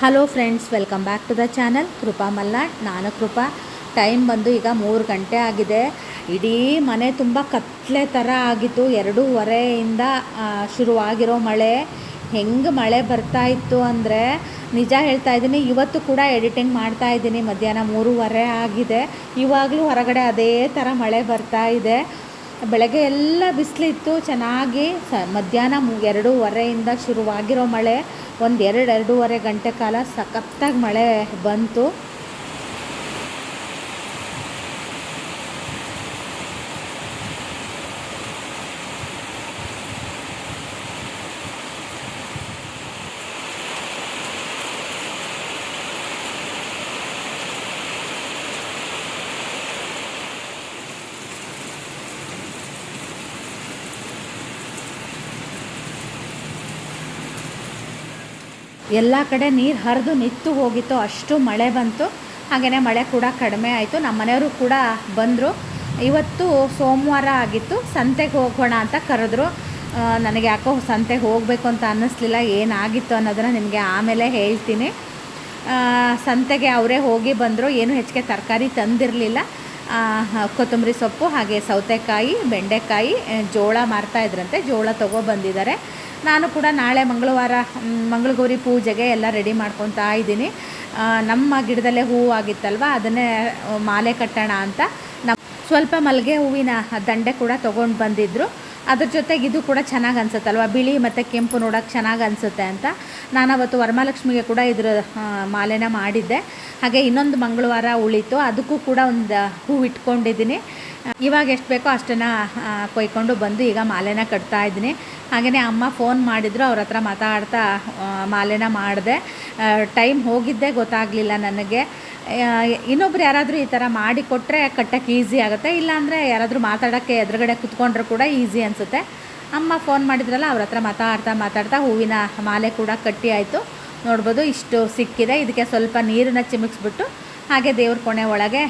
Hello friends welcome back to the channel Krupa Malnad, ನಾನು Krupa. Time ಬಂದು ಈಗ ಮೂರು ಗಂಟೆ ಆಗಿದೆ. ಇಡೀ ಮನೆ ತುಂಬ ಕತ್ಲೆ ಥರ ಆಗಿತ್ತು. ಎರಡೂವರೆಯಿಂದ ಶುರುವಾಗಿರೋ ಮಳೆ. ಹೆಂಗೆ ಮಳೆ ಬರ್ತಾ ಇತ್ತು ಅಂದರೆ, ನಿಜ ಹೇಳ್ತಾ ಇದ್ದೀನಿ, ಇವತ್ತು ಕೂಡ ಎಡಿಟಿಂಗ್ ಮಾಡ್ತಾ ಇದ್ದೀನಿ. ಮಧ್ಯಾಹ್ನ ಮೂರುವರೆ ಆಗಿದೆ. ಇವಾಗಲೂ ಹೊರಗಡೆ ಅದೇ ಥರ ಮಳೆ ಬರ್ತಾ ಇದೆ. ಬೆಳಗ್ಗೆ ಎಲ್ಲ ಬಿಸಿಲಿತ್ತು, ಚೆನ್ನಾಗಿ ಸ, ಮಧ್ಯಾಹ್ನ ಎರಡೂವರೆಯಿಂದ ಶುರುವಾಗಿರೋ ಮಳೆ, ಒಂದು ಎರಡು, ಎರಡೂವರೆ ಗಂಟೆ ಕಾಲ ಸಖತ್ತಾಗಿ ಮಳೆ ಬಂತು. ಎಲ್ಲ ಕಡೆ ನೀರು ಹರಿದು ನಿಂತು ಹೋಗಿತ್ತು. ಅಷ್ಟು ಮಳೆ ಬಂತು. ಹಾಗೆಯೇ ಮಳೆ ಕೂಡ ಕಡಿಮೆ ಆಯಿತು. ನಮ್ಮ ಮನೆಯವರು ಕೂಡ ಬಂದರು. ಇವತ್ತು ಸೋಮವಾರ ಆಗಿತ್ತು. ಸಂತೆಗೆ ಹೋಗೋಣ ಅಂತ ಕರೆದ್ರು. ನನಗೆ ಯಾಕೋ ಸಂತೆಗೆ ಹೋಗಬೇಕು ಅಂತ ಅನ್ನಿಸ್ಲಿಲ್ಲ. ಏನಾಗಿತ್ತು ಅನ್ನೋದನ್ನು ನಿಮಗೆ ಆಮೇಲೆ ಹೇಳ್ತೀನಿ. ಸಂತೆಗೆ ಅವರೇ ಹೋಗಿ ಬಂದರು. ಏನು ಹೆಚ್ಚಿಗೆ ತರಕಾರಿ ತಂದಿರಲಿಲ್ಲ. ಕೊತ್ತಂಬರಿ ಸೊಪ್ಪು, ಹಾಗೆ ಸೌತೆಕಾಯಿ, ಬೆಂಡೆಕಾಯಿ, ಜೋಳ ಮಾರ್ತಾ ಇದ್ರಂತೆ. ಜೋಳ ತೊಗೊಬಂದಿದ್ದಾರೆ ನಾನು ಕೂಡ ನಾಳೆ ಮಂಗಳವಾರ ಮಂಗಳಗೌರಿ ಪೂಜೆಗೆ ಎಲ್ಲ ರೆಡಿ ಮಾಡ್ಕೊತಾ ಇದ್ದೀನಿ. ನಮ್ಮ ಗಿಡದಲ್ಲೇ ಹೂವು ಆಗಿತ್ತಲ್ವ? ಅದನ್ನೇ ಮಾಲೆ ಕಟ್ಟೋಣ ಅಂತ. ನಮ್ಮ ಸ್ವಲ್ಪ ಮಲ್ಲಿಗೆ ಹೂವಿನ ದಂಡೆ ಕೂಡ ತೊಗೊಂಡು ಬಂದಿದ್ದರು ಅದ್ರ ಜೊತೆಗೆ ಇದು ಕೂಡ ಚೆನ್ನಾಗಿ ಅನ್ಸುತ್ತಲ್ವ? ಬಿಳಿ ಮತ್ತು ಕೆಂಪು ನೋಡೋಕ್ಕೆ ಚೆನ್ನಾಗಿ ಅನಿಸುತ್ತೆ ಅಂತ. ನಾನು ಅವತ್ತು ವರಮಹಾಲಕ್ಷ್ಮಿಗೆ ಕೂಡ ಇದ್ರ ಮಾಲೆನ ಮಾಡಿದ್ದೆ. ಹಾಗೆ ಇನ್ನೊಂದು ಮಂಗಳವಾರ ಉಳಿತು. ಅದಕ್ಕೂ ಕೂಡ ಒಂದು ಹೂವು ಇಟ್ಕೊಂಡಿದ್ದೀನಿ. ಇವಾಗ ಎಷ್ಟು ಬೇಕೋ ಅಷ್ಟನ್ನು ಕೊಯ್ಕೊಂಡು ಬಂದು ಈಗ ಮಾಲೆನ ಕಟ್ತಾ ಇದ್ದೀನಿ. ಹಾಗೆಯೇ ಅಮ್ಮ ಫೋನ್ ಮಾಡಿದ್ರು, ಅವ್ರ ಹತ್ರ ಮಾತಾಡ್ತಾ ಮಾಲೆನ ಮಾಡಿದೆ. ಟೈಮ್ ಹೋಗಿದ್ದೇ ಗೊತ್ತಾಗಲಿಲ್ಲ ನನಗೆ. ಇನ್ನೊಬ್ರು ಯಾರಾದರೂ ಈ ಥರ ಮಾಡಿ ಕೊಟ್ಟರೆ ಕಟ್ಟಕ್ಕೆ ಈಸಿ ಆಗುತ್ತೆ. ಇಲ್ಲಾಂದರೆ ಯಾರಾದರೂ ಮಾತಾಡೋಕ್ಕೆ ಎದುರುಗಡೆ ಕುತ್ಕೊಂಡ್ರೆ ಕೂಡ ಈಸಿ ಅನಿಸುತ್ತೆ. ಅಮ್ಮ ಫೋನ್ ಮಾಡಿದ್ರಲ್ಲ, ಅವ್ರ ಹತ್ರ ಮಾತಾಡ್ತಾ ಮಾತಾಡ್ತಾ ಹೂವಿನ ಮಾಲೆ ಕೂಡ ಕಟ್ಟಿ ಆಯಿತು. ನೋಡ್ಬೋದು ಇಷ್ಟು ಸಿಕ್ಕಿದೆ. ಇದಕ್ಕೆ ಸ್ವಲ್ಪ ನೀರನ್ನ ಚಿಮುಕ್ಸ್ಬಿಟ್ಟು ಹಾಗೆ ದೇವ್ರ ಕೋಣೆ ಒಳಗೆ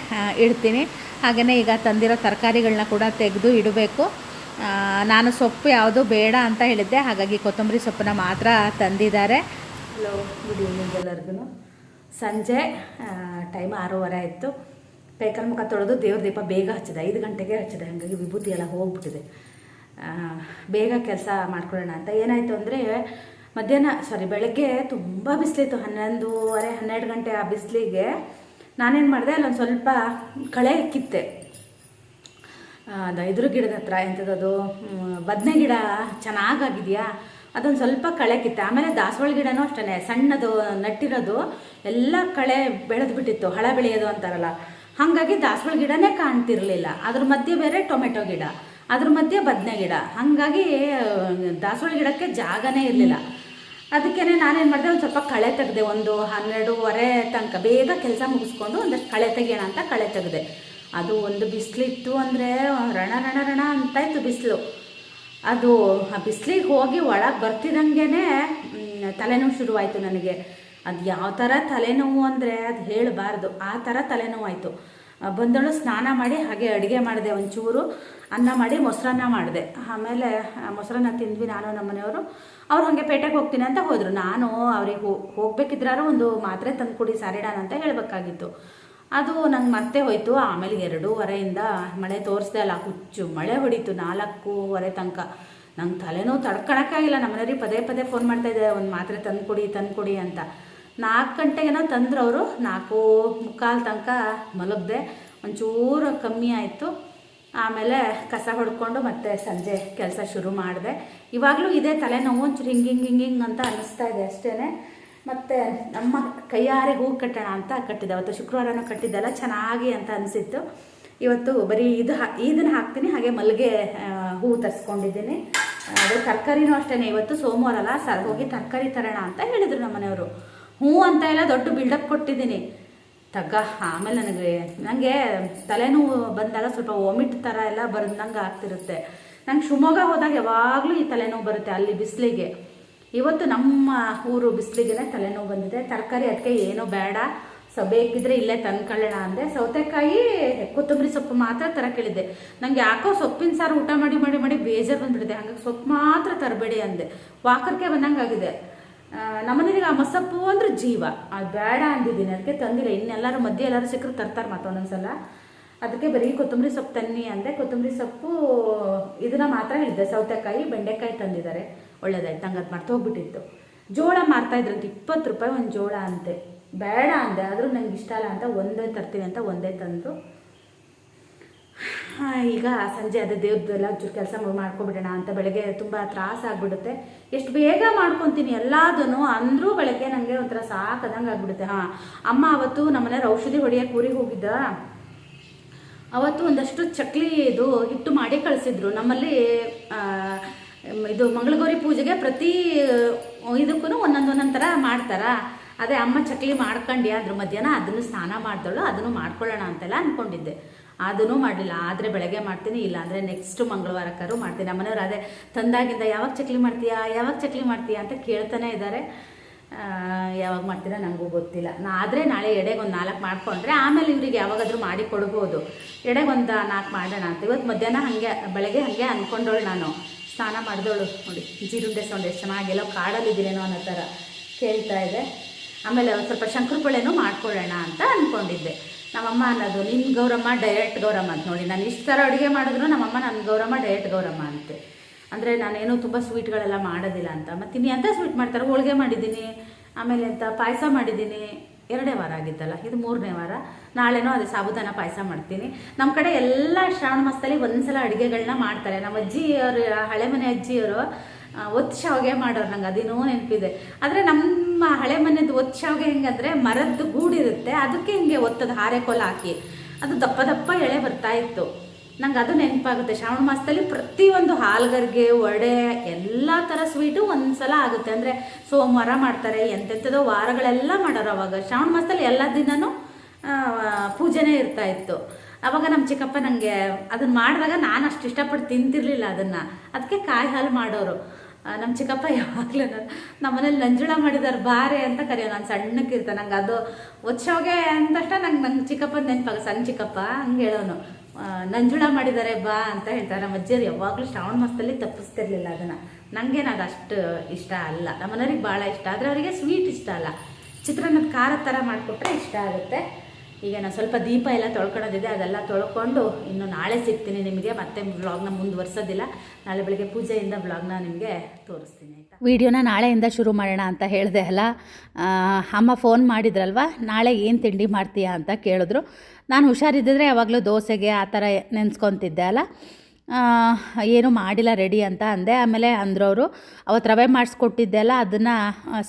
ಇಡ್ತೀನಿ. ಹಾಗೆಯೇ ಈಗ ತಂದಿರೋ ತರಕಾರಿಗಳನ್ನ ಕೂಡ ತೆಗೆದು ಇಡಬೇಕು. ನಾನು ಸೊಪ್ಪು ಯಾವುದು ಬೇಡ ಅಂತ ಹೇಳಿದ್ದೆ, ಹಾಗಾಗಿ ಕೊತ್ತಂಬರಿ ಸೊಪ್ಪನ್ನ ಮಾತ್ರ ತಂದಿದ್ದಾರೆ. ಹಲೋ ಗುಡ್ ಈವ್ನಿಂಗ್ ಎಲ್ಲರಿಗೂ. ಸಂಜೆ ಟೈಮ್ ಆರೂವರೆ ಆಯಿತು. ಕೈಕಾಲು ಮುಖ ತೊಳೆದು ದೇವ್ರ ದೀಪ ಬೇಗ ಹಚ್ಚಿದೆ, ಐದು ಗಂಟೆಗೆ ಹಚ್ಚಿದೆ, ಹಾಗಾಗಿ ವಿಭೂತಿ ಎಲ್ಲ ಹೋಗ್ಬಿಟ್ಟಿದೆ. ಬೇಗ ಕೆಲಸ ಮಾಡ್ಕೊಳ್ಳೋಣ ಅಂತ. ಏನಾಯಿತು ಅಂದರೆ, ಮಧ್ಯಾಹ್ನ ಸಾರಿ ಬೆಳಗ್ಗೆ ತುಂಬ ಬಿಸಿಲಿತ್ತು, ಹನ್ನೊಂದೂವರೆ, ಹನ್ನೆರಡು ಗಂಟೆ ಆ ಬಿಸಿಲಿಗೆ. ನಾನೇನು ಮಾಡಿದೆ, ಅಲ್ಲೊಂದು ಸ್ವಲ್ಪ ಕಳೆ ಕಿತ್ತೆ. ಅದು ಎದುರು ಗಿಡದ ಹತ್ರ ಎಂಥದ್ದು ಬದನೆ ಗಿಡ ಚೆನ್ನಾಗಾಗಿದೆಯಾ? ಅದೊಂದು ಸ್ವಲ್ಪ ಕಳೆ ಕಿತ್ತೆ. ಆಮೇಲೆ ದಾಸವಾಳ ಗಿಡನೂ ಅಷ್ಟೇ ಸಣ್ಣದು, ನಟ್ಟಿರೋದು, ಎಲ್ಲ ಕಳೆ ಬೆಳೆದು ಬಿಟ್ಟಿತ್ತು, ಹಳ ಬೆಳೆಯೋದು ಅಂತಾರಲ್ಲ. ಹಾಗಾಗಿ ದಾಸವಾಳ ಗಿಡನೇ ಕಾಣ್ತಿರಲಿಲ್ಲ. ಅದ್ರ ಮಧ್ಯೆ ಬೇರೆ ಟೊಮೆಟೊ ಗಿಡ, ಅದ್ರ ಮಧ್ಯೆ ಬದನೆ ಗಿಡ. ಹಾಗಾಗಿ ದಾಸವಾಳ ಗಿಡಕ್ಕೆ ಜಾಗನೇ ಇರಲಿಲ್ಲ. ಅದಕ್ಕೇ ನಾನೇನು ಮಾಡಿದೆ, ಒಂದು ಸ್ವಲ್ಪ ಕಳೆ ತೆಗೆದೆ, ಒಂದು ಹನ್ನೆರಡೂವರೆ ತನಕ ಬೇಗ ಕೆಲಸ ಮುಗಿಸ್ಕೊಂಡು ಒಂದಷ್ಟು ಕಳೆ ತೆಗಿಯೋಣ ಅಂತ ಕಳೆ ತೆಗೆದೆ. ಅದು ಒಂದು ಬಿಸಿಲಿತ್ತು ಅಂದರೆ ರಣ ರಣ ರಣ ಅಂತ ಇತ್ತು ಬಿಸಿಲು. ಅದು ಆ ಬಿಸಿಲಿಗೆ ಹೋಗಿ ಒಳಗೆ ಬರ್ತಿದ್ದಂಗೆ ತಲೆನೋವು ಶುರುವಾಯಿತು ನನಗೆ. ಅದು ಯಾವ ಥರ ತಲೆನೋವು ಅಂದರೆ ಅದು ಹೇಳಬಾರ್ದು. ಆ ಥರ ತಲೆನೋವು ಆಯಿತು ಬಂದಳು ಸ್ನಾನ ಮಾಡಿ ಹಾಗೆ ಅಡುಗೆ ಮಾಡಿದೆ ಒಂಚೂರು, ಅನ್ನ ಮಾಡಿ ಮೊಸರನ್ನ ಮಾಡಿದೆ. ಆಮೇಲೆ ಮೊಸರನ್ನ ತಿಂದ್ವಿ ನಾನು ನಮ್ಮ ಮನೆಯವರು. ಅವ್ರು ಹಾಗೆ ಪೇಟೆಗೆ ಹೋಗ್ತೀನಿ ಅಂತ ಹೋದರು. ನಾನು ಅವ್ರಿಗೆ ಹೋಗ್ಬೇಕಿದ್ರಾರು ಒಂದು ಮಾತ್ರೆ ತಂದುಕೊಡಿ ಸಾರಿಡಾನ ಅಂತ ಹೇಳಬೇಕಾಗಿತ್ತು. ಅದು ನಂಗೆ ಮತ್ತೆ ಹೋಯಿತು. ಆಮೇಲೆ ಎರಡೂವರೆಯಿಂದ ಮಳೆ ತೋರಿಸ್ದೆ ಅಲ್ಲ, ಹುಚ್ಚು ಮಳೆ ಹೊಡಿತು ನಾಲ್ಕೂವರೆ ತನಕ. ನಂಗೆ ತಲೆನೋವು ತಡ್ಕೊಳಕ್ಕಾಗಿಲ್ಲ ನಮ್ಮ ಮನೆಯವ್ರಿಗೆ ಪದೇ ಪದೇ ಫೋನ್ ಮಾಡ್ತಾ ಇದ್ದೆ, ಒಂದು ಮಾತ್ರೆ ತಂದುಕೊಡಿ ತಂದುಕೊಡಿ ಅಂತ. ನಾಲ್ಕು ಗಂಟೆಗೇನೋ ತಂದ್ರು ಅವರು ನಾಲ್ಕು ಮುಕ್ಕಾಲು ತನಕ ಮಲಗಿದೆ, ಒಂಚೂರು ಕಮ್ಮಿ ಆಯಿತು. ಆಮೇಲೆ ಕಸ ಹೊಡ್ಕೊಂಡು ಮತ್ತೆ ಸಂಜೆ ಕೆಲಸ ಶುರು ಮಾಡಿದೆ. ಇವಾಗಲೂ ಇದೇ ತಲೆನೋವು ಒಂಚೂರು ಹಿಂಗೆ ಹಿಂಗೆ ಹಿಂಗೆ ಹಿಂಗೆ ಅಂತ ಅನ್ನಿಸ್ತಾ ಇದೆ ಅಷ್ಟೇ ಮತ್ತು ನಮ್ಮ ಕೈಯಾರೆ ಹೂ ಕಟ್ಟೋಣ ಅಂತ ಕಟ್ಟಿದ್ದೆ ಅವತ್ತು ಶುಕ್ರವಾರನೂ ಕಟ್ಟಿದ್ದೆಲ್ಲ ಚೆನ್ನಾಗಿ ಅಂತ ಅನಿಸಿತ್ತು. ಇವತ್ತು ಬರೀ ಇದು ಹಾ, ಇದನ್ನು ಹಾಕ್ತೀನಿ, ಹಾಗೆ ಮಲ್ಲಿಗೆ ಹೂ ತರಿಸ್ಕೊಂಡಿದ್ದೀನಿ. ಅದು ತರಕಾರಿನೂ ಅಷ್ಟೇ ಇವತ್ತು ಸೋಮವಾರ ಅಲ್ಲ ಸರ್ ಹೋಗಿ ತರಕಾರಿ ತರೋಣ ಅಂತ ಹೇಳಿದರು ನಮ್ಮ ಮನೆಯವರು ಹ್ಞೂ ಅಂತ ಎಲ್ಲ ದೊಡ್ಡ ಬಿಲ್ಡಪ್ ಕೊಟ್ಟಿದ್ದೀನಿ. ತಗ್ಗ, ಆಮೇಲೆ ನನಗೆ ನನಗೆ ತಲೆನೋವು ಬಂದಾಗ ಸ್ವಲ್ಪ ವಾಮಿಟ್ ಥರ ಎಲ್ಲ ಬರ್ದಂಗೆ ಆಗ್ತಿರುತ್ತೆ. ನಂಗೆ ಶಿವಮೊಗ್ಗ ಹೋದಾಗ ಯಾವಾಗಲೂ ಈ ತಲೆನೋವು ಬರುತ್ತೆ ಅಲ್ಲಿ ಬಿಸಿಲಿಗೆ. ಇವತ್ತು ನಮ್ಮ ಊರು ಬಿಸಿಲಿಗೆ ತಲೆನೋವು ಬಂದಿದೆ. ತರಕಾರಿ ಅದಕ್ಕೆ ಏನೂ ಬೇಡ. ಸೊ, ಬೇಕಿದ್ರೆ ಇಲ್ಲೇ ತಂದ್ಕೊಳ್ಳೋಣ ಅಂದೆ. ಸೌತೆಕಾಯಿ, ಕೊತ್ತಂಬರಿ ಸೊಪ್ಪು ಮಾತ್ರ ತರ ಕೇಳಿದ್ದೆ ನಂಗೆ ಯಾಕೋ ಸೊಪ್ಪಿನ ಸಾರು ಊಟ ಮಾಡಿ ಮಾಡಿ ಮಾಡಿ ಬೇಜಾರು ಬಂದ್ಬಿಟ್ಟಿದೆ. ಹಂಗಾಗಿ ಸೊಪ್ಪು ಮಾತ್ರ ತರಬೇಡಿ ಅಂದೆ. ವಾಕರ್ಕೆ ಬಂದಂಗೆ ಆಗಿದೆ ನಮ್ಮನೆಗೆ ಆ ಮಸಪ್ಪು ಅಂದ್ರೆ ಜೀವ. ಅದು ಬೇಡ ಅಂದಿದ್ದೀನಿ ಅದಕ್ಕೆ ತಂದಿಲ್ಲ. ಇನ್ನೆಲ್ಲರೂ ಮಧ್ಯೆ ಎಲ್ಲರೂ ಸಿಕ್ಕರು ತರ್ತಾರೆ ಮತ್ತೊಂದೊಂದ್ಸಲ ಅದಕ್ಕೆ ಬರೀ ಕೊತ್ತಂಬರಿ ಸೊಪ್ಪು ತನ್ನಿ ಅಂದರೆ ಕೊತ್ತಂಬರಿ ಸೊಪ್ಪು, ಇದನ್ನ ಮಾತ್ರ ಹೇಳಿದ್ದೆ. ಸೌತೆಕಾಯಿ, ಬೆಂಡೆಕಾಯಿ ತಂದಿದ್ದಾರೆ. ಒಳ್ಳೇದಾಯ್ತು. ನಂಗೆ ಅದು ಮರ್ತು ಹೋಗ್ಬಿಟ್ಟಿತ್ತು. ಜೋಳ ಮಾರ್ತಾ ಇದ್ರಂತ ಇಪ್ಪತ್ತು ರೂಪಾಯಿ ಒಂದು ಜೋಳ ಅಂತೆ. ಬೇಡ ಅಂದೆ. ಆದರೂ ನಂಗೆ ಇಷ್ಟ ಅಲ್ಲ ಅಂತ ಒಂದೇ ತರ್ತೀನಿ ಅಂತ ಒಂದೇ ತಂದರು ಈಗ ಸಂಜೆ ಅದೇ ದೇವ್ರದ್ದೆಲ್ಲ ಚೂರು ಕೆಲಸ ಮಾಡ್ಕೊಬಿಡೋಣ ಅಂತ ಬೆಳಗ್ಗೆ ತುಂಬ ತ್ರಾಸ ಆಗ್ಬಿಡುತ್ತೆ. ಎಷ್ಟು ಬೇಗ ಮಾಡ್ಕೊತೀನಿ ಎಲ್ಲದೂ ಅಂದರೂ ಬೆಳಗ್ಗೆ ನನಗೆ ಒಂಥರ ಸಾಕದಂಗೆ ಆಗ್ಬಿಡುತ್ತೆ. ಹಾಂ, ಅಮ್ಮ ಅವತ್ತು ನಮ್ಮನೆಯವ್ರು ಔಷಧಿ ಹೊಡಿಯೋಕೆ ಊರಿಗೆ ಹೋಗಿದ್ದ. ಅವತ್ತು ಒಂದಷ್ಟು ಚಕ್ಲಿ ಇದು ಹಿಟ್ಟು ಮಾಡಿ ಕಳಿಸಿದ್ರು. ನಮ್ಮಲ್ಲಿ ಇದು ಮಂಗಳಗೌರಿ ಪೂಜೆಗೆ ಪ್ರತಿ ಇದಕ್ಕೂ ಒಂದೊಂದು ಒಂದೊಂದು ಥರ ಮಾಡ್ತಾರ. ಅದೇ ಅಮ್ಮ ಚಕ್ಲಿ ಮಾಡ್ಕೊಂಡು ಅದ್ರ ಮಧ್ಯಾಹ್ನ, ಅದನ್ನು ಸ್ನಾನ ಮಾಡ್ದಳು, ಅದನ್ನು ಮಾಡ್ಕೊಳ್ಳೋಣ ಅಂತೆಲ್ಲ ಅಂದ್ಕೊಂಡಿದ್ದೆ ಅದನ್ನು ಮಾಡಲಿಲ್ಲ. ಆದರೆ ಬೆಳಗ್ಗೆ ಮಾಡ್ತೀನಿ ಇಲ್ಲ ಅಂದರೆ ನೆಕ್ಸ್ಟ್ ಮಂಗಳವಾರಕ್ಕಾರು ಮಾಡ್ತೀನಿ. ನಮ್ಮನೆಯವ್ರು ಅದೇ, ತಂದಾಗಿಂದ ಯಾವಾಗ ಚಕ್ಲಿ ಮಾಡ್ತೀಯಾ? ಯಾವಾಗ ಚಕ್ಲಿ ಮಾಡ್ತೀಯಾ? ಅಂತ ಕೇಳ್ತಾನೆ ಇದ್ದಾರೆ ಯಾವಾಗ ಮಾಡ್ತೀರಾ ನನಗೂ ಗೊತ್ತಿಲ್ಲ. ನಾ, ಆದರೆ ನಾಳೆ ಎಡೆಗೆ ಒಂದು ನಾಲ್ಕು ಮಾಡ್ಕೊಂಡ್ರೆ ಆಮೇಲೆ ಇವ್ರಿಗೆ ಯಾವಾಗಾದರೂ ಮಾಡಿ ಕೊಡ್ಬೋದು. ಎಡೆಗೆ ಒಂದು ನಾಲ್ಕು ಮಾಡೋಣ ಅಂತ. ಇವತ್ತು ಮಧ್ಯಾಹ್ನ ಹಾಗೆ, ಬೆಳಗ್ಗೆ ಹಾಗೆ ಅಂದ್ಕೊಂಡೋಳು ನಾನು. ಸ್ನಾನ ಮಾಡಿದವಳು ನೋಡಿ. ಜೀರುಂಡೆ ಸೌಂಡ್ ಎಷ್ಟು ಚೆನ್ನಾಗೆಲ್ಲೋ ಕಾಡಲ್ಲಿದ್ದೀರೇನೋ ಅನ್ನೋ ಥರ ಕೇಳ್ತಾ ಇದೆ. ಆಮೇಲೆ ಒಂದು ಸ್ವಲ್ಪ ಶಂಕರಪೊಳೆನೂ ಮಾಡ್ಕೊಳ್ಳೋಣ ಅಂತ ಅಂದ್ಕೊಂಡಿದ್ದೆ ನಮ್ಮಮ್ಮ ಅನ್ನೋದು ನಿನ್ನ ಗೌರಮ್ಮ ಡೈರೆಕ್ಟ್ ಗೌರಮ್ಮ ಅಂತ ನೋಡಿ. ನಾನು ಇಷ್ಟು ಥರ ಅಡುಗೆ ಮಾಡಿದ್ರು ನಮ್ಮಮ್ಮ ನನ್ನ ಗೌರಮ್ಮ ಡೈರೆಕ್ಟ್ ಗೌರಮ್ಮ ಅಂತೆ. ಅಂದರೆ ನಾನೇನು ತುಂಬ ಸ್ವೀಟ್ಗಳೆಲ್ಲ ಮಾಡೋದಿಲ್ಲ ಅಂತ. ಮತ್ತು ಇನ್ನು ಎಂಥ ಸ್ವೀಟ್ ಮಾಡ್ತಾರೆ? ಹೋಳಿಗೆ ಮಾಡಿದ್ದೀನಿ, ಆಮೇಲೆ ಎಂಥ ಪಾಯಸ ಮಾಡಿದ್ದೀನಿ. ಎರಡೇ ವಾರ ಆಗಿತ್ತಲ್ಲ, ಇದು ಮೂರನೇ ವಾರ. ನಾಳೆನೂ ಅದೇ ಸಾಬುದಾನ ಪಾಯಸ ಮಾಡ್ತೀನಿ. ನಮ್ಮ ಕಡೆ ಎಲ್ಲ ಶ್ರಾವಣ ಮಾಸದಲ್ಲಿ ಒಂದ್ಸಲ ಅಡುಗೆಗಳನ್ನ ಮಾಡ್ತಾರೆ. ನಮ್ಮ ಅಜ್ಜಿಯವರು, ಹಳೆ ಮನೆ ಅಜ್ಜಿಯವರು ಒತ್ತು ಶಾವಿಗೆ ಮಾಡೋರು ನಂಗೆ ಅದೇನೋ ನೆನಪಿದೆ. ಆದರೆ ನಮ್ಮ ಹಳೆ ಮನೆದು ಒತ್ತು ಶಾವಿಗೆ ಹೆಂಗಂದ್ರೆ ಮರದ್ದು ಗೂಡಿರುತ್ತೆ, ಅದಕ್ಕೆ ಹಿಂಗೆ ಒತ್ತದ ಹಾರೆಕೊಲ್ಲ ಹಾಕಿ. ಅದು ದಪ್ಪ ದಪ್ಪ ಎಳೆ ಬರ್ತಾ ಇತ್ತು. ನಂಗೆ ಅದು ನೆನಪಾಗುತ್ತೆ. ಶ್ರಾವಣ ಮಾಸದಲ್ಲಿ ಪ್ರತಿಯೊಂದು ಹಾಲ್ಗರ್ಗೆ, ವಡೆ, ಎಲ್ಲ ಥರ ಸ್ವೀಟು ಒಂದ್ಸಲ ಆಗುತ್ತೆ. ಅಂದರೆ ಸೋಮವಾರ ಮಾಡ್ತಾರೆ, ಎಂತೆಂಥದೋ ವಾರಗಳೆಲ್ಲ ಮಾಡೋರು ಅವಾಗ. ಶ್ರಾವಣ ಮಾಸದಲ್ಲಿ ಎಲ್ಲ ದಿನವೂ ಪೂಜೆನೇ ಇರ್ತಾ ಇತ್ತು. ಅವಾಗ ನಮ್ಮ ಚಿಕ್ಕಪ್ಪ ನನಗೆ ಅದನ್ನು ಮಾಡಿದಾಗ ನಾನು ಅಷ್ಟು ಇಷ್ಟಪಟ್ಟು ತಿಂತಿರ್ಲಿಲ್ಲ ಅದನ್ನು. ಅದಕ್ಕೆ ಕಾಯಿ ಹಾಲು ಮಾಡೋರು. ನಮ್ಮ ಚಿಕ್ಕಪ್ಪ ಯಾವಾಗಲೂ ನಮ್ಮ ಮನೇಲಿ ನಂಜುಳ ಮಾಡಿದಾರೆ ಬಾರೆ ಅಂತ ಕರೆಯೋ ನಾನು ಸಣ್ಣಕ್ಕಿರ್ತ ನಂಗೆ ಅದು ಒಚ್ಚೋಗೆ ಅಂದಷ್ಟ ನಂಗೆ ನಂಗೆ ಚಿಕ್ಕಪ್ಪ ನೆನಪಾಗ ಸಣ್ಣ ಚಿಕ್ಕಪ್ಪ ಹಂಗೆ ಹೇಳೋನು ನಂಜುಳ ಮಾಡಿದ್ದಾರೆ ಬಾ ಅಂತ ಹೇಳ್ತಾರೆ. ನಮ್ಮ ಅಜ್ಜಿಯರು ಯಾವಾಗಲೂ ಶ್ರಾವಣ ಮಾಸದಲ್ಲಿ ತಪ್ಪಿಸ್ತಿರ್ಲಿಲ್ಲ ಅದನ್ನು. ನನಗೇನು ಅದು ಅಷ್ಟು ಇಷ್ಟ ಅಲ್ಲ. ನಮ್ಮ ಮನೆಯವ್ರಿಗೆ ಭಾಳ ಇಷ್ಟ, ಆದರೆ ಅವರಿಗೆ ಸ್ವೀಟ್ ಇಷ್ಟ ಅಲ್ಲ. ಚಿತ್ರಾನ್ನದ ಖಾರದ ಥರ ಮಾಡಿಕೊಟ್ರೆ ಇಷ್ಟ ಆಗುತ್ತೆ. ಈಗ ನಾನು ಸ್ವಲ್ಪ ದೀಪ ಎಲ್ಲ ತೊಳ್ಕೊಳೋದಿದೆ ಅದೆಲ್ಲ ತೊಳ್ಕೊಂಡು ಇನ್ನು ನಾಳೆ ಸಿಗ್ತೀನಿ ನಿಮಗೆ, ಮತ್ತೆ ವ್ಲಾಗ್ನ ಮುಂದುವರ್ಸೋದಿಲ್ಲ. ನಾಳೆ ಬೆಳಗ್ಗೆ ಪೂಜೆಯಿಂದ ವ್ಲಾಗ್ನ ನಿಮಗೆ ತೋರಿಸ್ತೀನಿ, ಆಯಿತಾ? ವಿಡಿಯೋನ ನಾಳೆಯಿಂದ ಶುರು ಮಾಡೋಣ ಅಂತ ಹೇಳಿದೆ ಅಲ್ಲ. ಅಮ್ಮ ಫೋನ್ ಮಾಡಿದ್ರಲ್ವ? ನಾಳೆ ಏನು ತಿಂಡಿ ಮಾಡ್ತೀಯಾ ಅಂತ ಕೇಳಿದ್ರು. ನಾನು ಹುಷಾರಿದ್ದರೆ ಯಾವಾಗಲೂ ದೋಸೆಗೆ ಆ ಥರ ನೆನೆಸ್ಕೊತಿದ್ದೆ ಅಲ್ಲ. ಏನೂ ಮಾಡಿಲ್ಲ ರೆಡಿ ಅಂತ ಅಂದೆ. ಆಮೇಲೆ ಅಂದರು ಅವರು ಅವತ್ತು ರವೆ ಮಾಡಿಸ್ಕೊಟ್ಟಿದ್ದೆ ಅಲ್ಲ ಅದನ್ನು